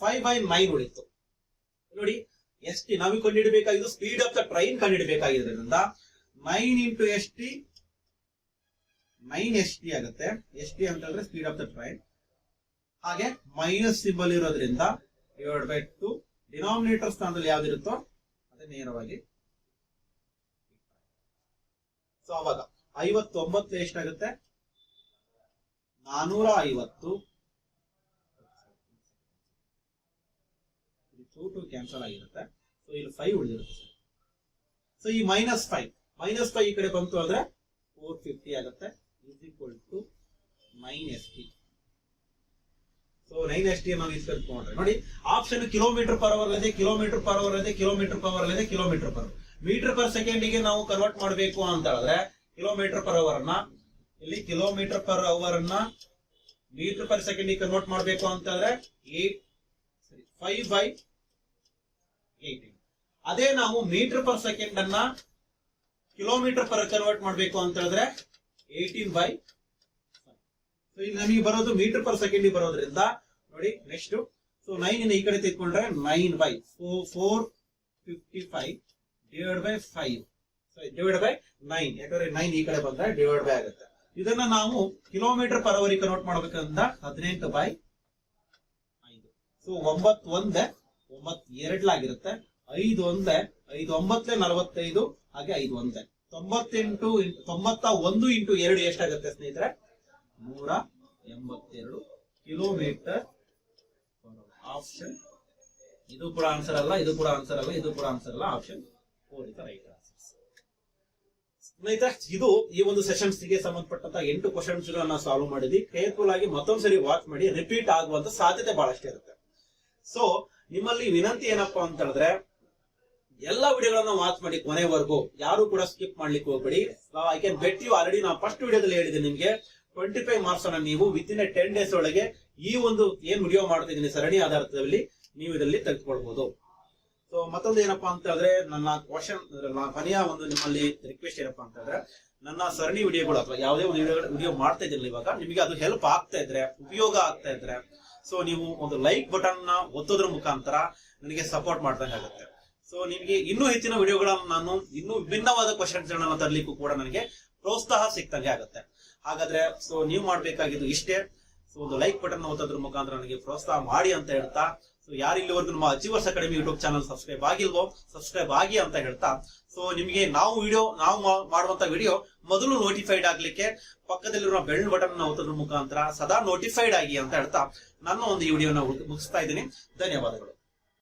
ಫೈವ್ ಬೈ ನೈನ್ ಉಳಿತು. ನೋಡಿ ಎಸ್ ಟಿ ನಾವು ಕಂಡುಹಿಡಬೇಕಾಗಿದ್ದು speed of the train ಕಂಡುಹಿಡಬೇಕಾಗಿರೋದ್ರಿಂದ nine into S T nine S T ಆಗುತ್ತೆ. ಎಸ್ ಟಿ ಅಂತ ಹೇಳಿದ್ರೆ ಸ್ಪೀಡ್ ಆಫ್ ದ ಟ್ರೈನ್ ಹಾಗೆ ಮೈನಸ್ ಸಿಂಬಲ್ ಇರೋದ್ರಿಂದ ಡಿವೈಡ್ ಬೈ ಟು ಡಿನಾಮಿನೇಟರ್ ಸ್ಥಾನದಲ್ಲಿ ಯಾವ್ದಿರುತ್ತೋ ಅದೇ ನೇರವಾಗಿ ಸೊ ಅವಾಗ ಐವತ್ತೊಂಬತ್ತು ಎಷ್ಟಾಗುತ್ತೆ? ನಾನೂರ ಐವತ್ತು ಟೂ ಕ್ಯಾನ್ಸಲ್ ಆಗಿರುತ್ತೆ. ಸೊ ಇಲ್ಲಿ ಫೈವ್ ಉಳಿದಿರುತ್ತೆ ಸರ್. ಸೊ ಈ ಮೈನಸ್ ಫೈವ್ ಮೈನಸ್ ಫೈವ್ ಈ ಕಡೆ ಬಂತು ಅಂದ್ರೆ ಫೋರ್ ಫಿಫ್ಟಿ ಆಗುತ್ತೆ. Is equal to nine S T so nine S T ನಾವು ಇಸ್ಕೊಂಡ್ರೆ ನೋಡಿ ಆಪ್ಷನ್ ಕಿಲೋಮೀಟರ್ ಪರ್ ಅವರ್ ಇದೆ ಕಿಲೋಮೀಟರ್ ಪರ್ ಅವರ್ ಇದೆ ಕಿಲೋಮೀಟರ್ ಪರ್ ಅವರ್ ಇದೆ ಕಿಲೋಮೀಟರ್ ಪರ್ ಮೀಟರ್ ಪರ್ ಸೆಕೆಂಡಿಗೆ ನಾವು ಕನ್ವರ್ಟ್ ಮಾಡಬೇಕು ಅಂತ ಹೇಳಿದ್ರೆ ಕಿಲೋಮೀಟರ್ ಪರ್ ಅವರ್ ಅನ್ನ ಇಲ್ಲಿ ಕಿಲೋಮೀಟರ್ ಪರ್ ಅವರ್ ಅನ್ನ ಮೀಟರ್ ಪರ್ ಸೆಕೆಂಡಿಗೆ ಕನ್ವರ್ಟ್ ಮಾಡಬೇಕು ಅಂತಂದ್ರೆ ಏಟ್ ಫೈವ್ ಬೈ ಏಯ್ಟೀನ್ ಅದೇ ನಾವು ಮೀಟರ್ ಪರ್ ಸೆಕೆಂಡ್ ಅನ್ನ ಕಿಲೋಮೀಟರ್ ಪರ್ ಕನ್ವರ್ಟ್ ಮಾಡಬೇಕು ಅಂತ ಹೇಳಿದ್ರೆ ಏಟೀನ್ ಬೈ ಇಲ್ಲಿ ನಮಗೆ ಬರೋದು ಮೀಟರ್ ಪರ್ ಸೆಕೆಂಡ್ ಬರೋದ್ರಿಂದ ನೋಡಿ ನೆಕ್ಸ್ಟ್ ಸೊ ನೈನ್ ಈ ಕಡೆ ತೆಗೆದುಕೊಂಡ್ರೆ nine by four fifty five divide by five divide by nine ಯಾಕಂದ್ರೆ ನೈನ್ ಈ ಕಡೆ ಬಂದ್ರೆ ಡಿವೈಡ್ ಬೈ ಆಗುತ್ತೆ. ಇದನ್ನ ನಾವು ಕಿಲೋಮೀಟರ್ ಪರ್ ಅವರ್ ಕನ್ವರ್ಟ್ ಮಾಡ್ಬೇಕಂತ ಹದಿನೆಂಟು ಬೈ ಐದು. ಸೊ ಒಂಬತ್ ಒಂದೇ ಒಂಬತ್ ಎರಡ್ಲಾಗಿರುತ್ತೆ. ಐದು ಒಂದೇ, ಐದು ಒಂಬತ್ತೇ ನಲವತ್ತೈದು, ಹಾಗೆ ಐದು ಒಂದೇ. ತೊಂಬತ್ತೆಂಟು ತೊಂಬತ್ತ ಒಂದು ಇಂಟು ಎರಡು ಎಷ್ಟಾಗುತ್ತೆ ಸ್ನೇಹಿತರೆ? ನೂರ ಎಂಬತ್ತೆರಡು ಕಿಲೋಮೀಟರ್ ಆಪ್ಷನ್ ಇದು ಕೂಡ ಆನ್ಸರ್ ಅಲ್ಲ, ಇದು ಕೂಡ ಆನ್ಸರ್ ಅಲ್ಲ, ಇದು ಕೂಡ ಆನ್ಸರ್ ಅಲ್ಲ. ಆಪ್ಷನ್ ಫೋರ್ ಇಸ್ ರೈಟ್ ಸ್ನೇಹಿತರೆ ಇದು ಈ ಒಂದು ಸೆಷನ್ಸ್ಗೆ ಸಂಬಂಧಪಟ್ಟಂತ ಎಂಟು ಕ್ವಶನ್ಸ್ ಗಳನ್ನ ಸಾಲ್ವ್ ಮಾಡಿದ್ವಿ. ಕೇರ್ಫುಲ್ ಆಗಿ ಮತ್ತೊಂದ್ಸರಿ ವಾಚ್ ಮಾಡಿ ರಿಪೀಟ್ ಆಗುವಂತ ಸಾಧ್ಯತೆ ಬಹಳಷ್ಟು ಇರುತ್ತೆ. ಸೊ ನಿಮ್ಮಲ್ಲಿ ವಿನಂತಿ ಏನಪ್ಪಾ ಅಂತ ಹೇಳಿದ್ರೆ, ಎಲ್ಲ ವಿಡಿಯೋಗಳನ್ನ ವಾಚ್ ಮಾಡಿ ಕೊನೆವರೆಗೂ, ಯಾರು ಕೂಡ ಸ್ಕಿಪ್ ಮಾಡ್ಲಿಕ್ಕೆ ಹೋಗ್ಬೇಡಿ. I can bet you already ನಾವು ಫಸ್ಟ್ ವಿಡಿಯೋದಲ್ಲಿ ಹೇಳಿದೆ ನಿಮ್ಗೆ ಟ್ವೆಂಟಿ ಫೈವ್ ಮಾರ್ಕ್ಸ್ ಅನ್ನ ನೀವು within a ten days ಒಳಗೆ ಈ ಒಂದು ಏನ್ ವಿಡಿಯೋ ಮಾಡ್ತಿದ್ದೀನಿ ಸರಣಿ ಆಧಾರದಲ್ಲಿ, ನೀವು ಇದರಲ್ಲಿ ತೆಗೆದುಕೊಳ್ಬಹುದು ಸೊ ಮತ್ತೊಂದು ಏನಪ್ಪಾ ಅಂತ ಹೇಳಿದ್ರೆ, ನನ್ನ ಕ್ವಶನ್ ಕೊನೆಯ ಒಂದು ನಿಮ್ಮಲ್ಲಿ ರಿಕ್ವೆಸ್ಟ್ ಏನಪ್ಪಾ ಅಂತ ನನ್ನ ಸರಣಿ ವಿಡಿಯೋಗಳು ಅಥವಾ ಯಾವುದೇ ಒಂದು ವಿಡಿಯೋ ಮಾಡ್ತಾ ಇದ್ದಿರಲಿಲ್ಲ ಇವಾಗ, ನಿಮಗೆ ಅದು ಹೆಲ್ಪ್ ಆಗ್ತಾ ಇದ್ರೆ, ಉಪಯೋಗ ಆಗ್ತಾ ಇದ್ರೆ ಸೊ ನೀವು ಒಂದು ಲೈಕ್ ಬಟನ್ನ ಒತ್ತೋದ್ರ ಮುಖಾಂತರ ನನಗೆ ಸಪೋರ್ಟ್ ಮಾಡ್ದಂಗೆ ಆಗುತ್ತೆ. ಸೊ ನಿಮಗೆ ಇನ್ನೂ ಹೆಚ್ಚಿನ ವಿಡಿಯೋಗಳನ್ನು ನಾನು ಇನ್ನೂ ವಿಭಿನ್ನವಾದ ಕ್ವಶನ್ಸ್ ಗಳನ್ನ ತರಲಿಕ್ಕೂ ಕೂಡ ನನಗೆ ಪ್ರೋತ್ಸಾಹ ಸಿಕ್ತಂಗೆ ಆಗುತ್ತೆ. ಹಾಗಾದ್ರೆ ಸೊ ನೀವು ಮಾಡ್ಬೇಕಾಗಿದ್ದು ಇಷ್ಟೇ. ಸೊ ಒಂದು ಲೈಕ್ ಬಟನ್ ಒತ್ತೋದ್ರ ಮುಖಾಂತರ ನನಗೆ ಪ್ರೋತ್ಸಾಹ ಮಾಡಿ ಅಂತ ಹೇಳ್ತಾ ಸೊ ಯಾರು ಇಲ್ಲಿವರೆಗೂ ನಮ್ಮ achievers academy YouTube channel subscribe ಆಗಿಲ್ವೋ subscribe ಆಗಿ ಅಂತ ಹೇಳ್ತಾ ಸೊ ನಿಮಗೆ ನಾವು ವಿಡಿಯೋ ನಾವು ಮಾಡುವಂತ ವಿಡಿಯೋ ಮೊದಲು ನೋಟಿಫೈಡ್ ಆಗ್ಲಿಕ್ಕೆ ಪಕ್ಕದಲ್ಲಿರುವ ಬೆಲ್ ಬಟನ್ ಒತ್ತೋದ್ರ ಮುಖಾಂತರ ಸದಾ ನೋಟಿಫೈಡ್ ಆಗಿ ಅಂತ ಹೇಳ್ತಾ, ನನ್ನ ಒಂದು ಈ ವಿಡಿಯೋನ ಮುಗಿಸ್ತಾ ಇದ್ದೀನಿ. ಧನ್ಯವಾದಗಳು.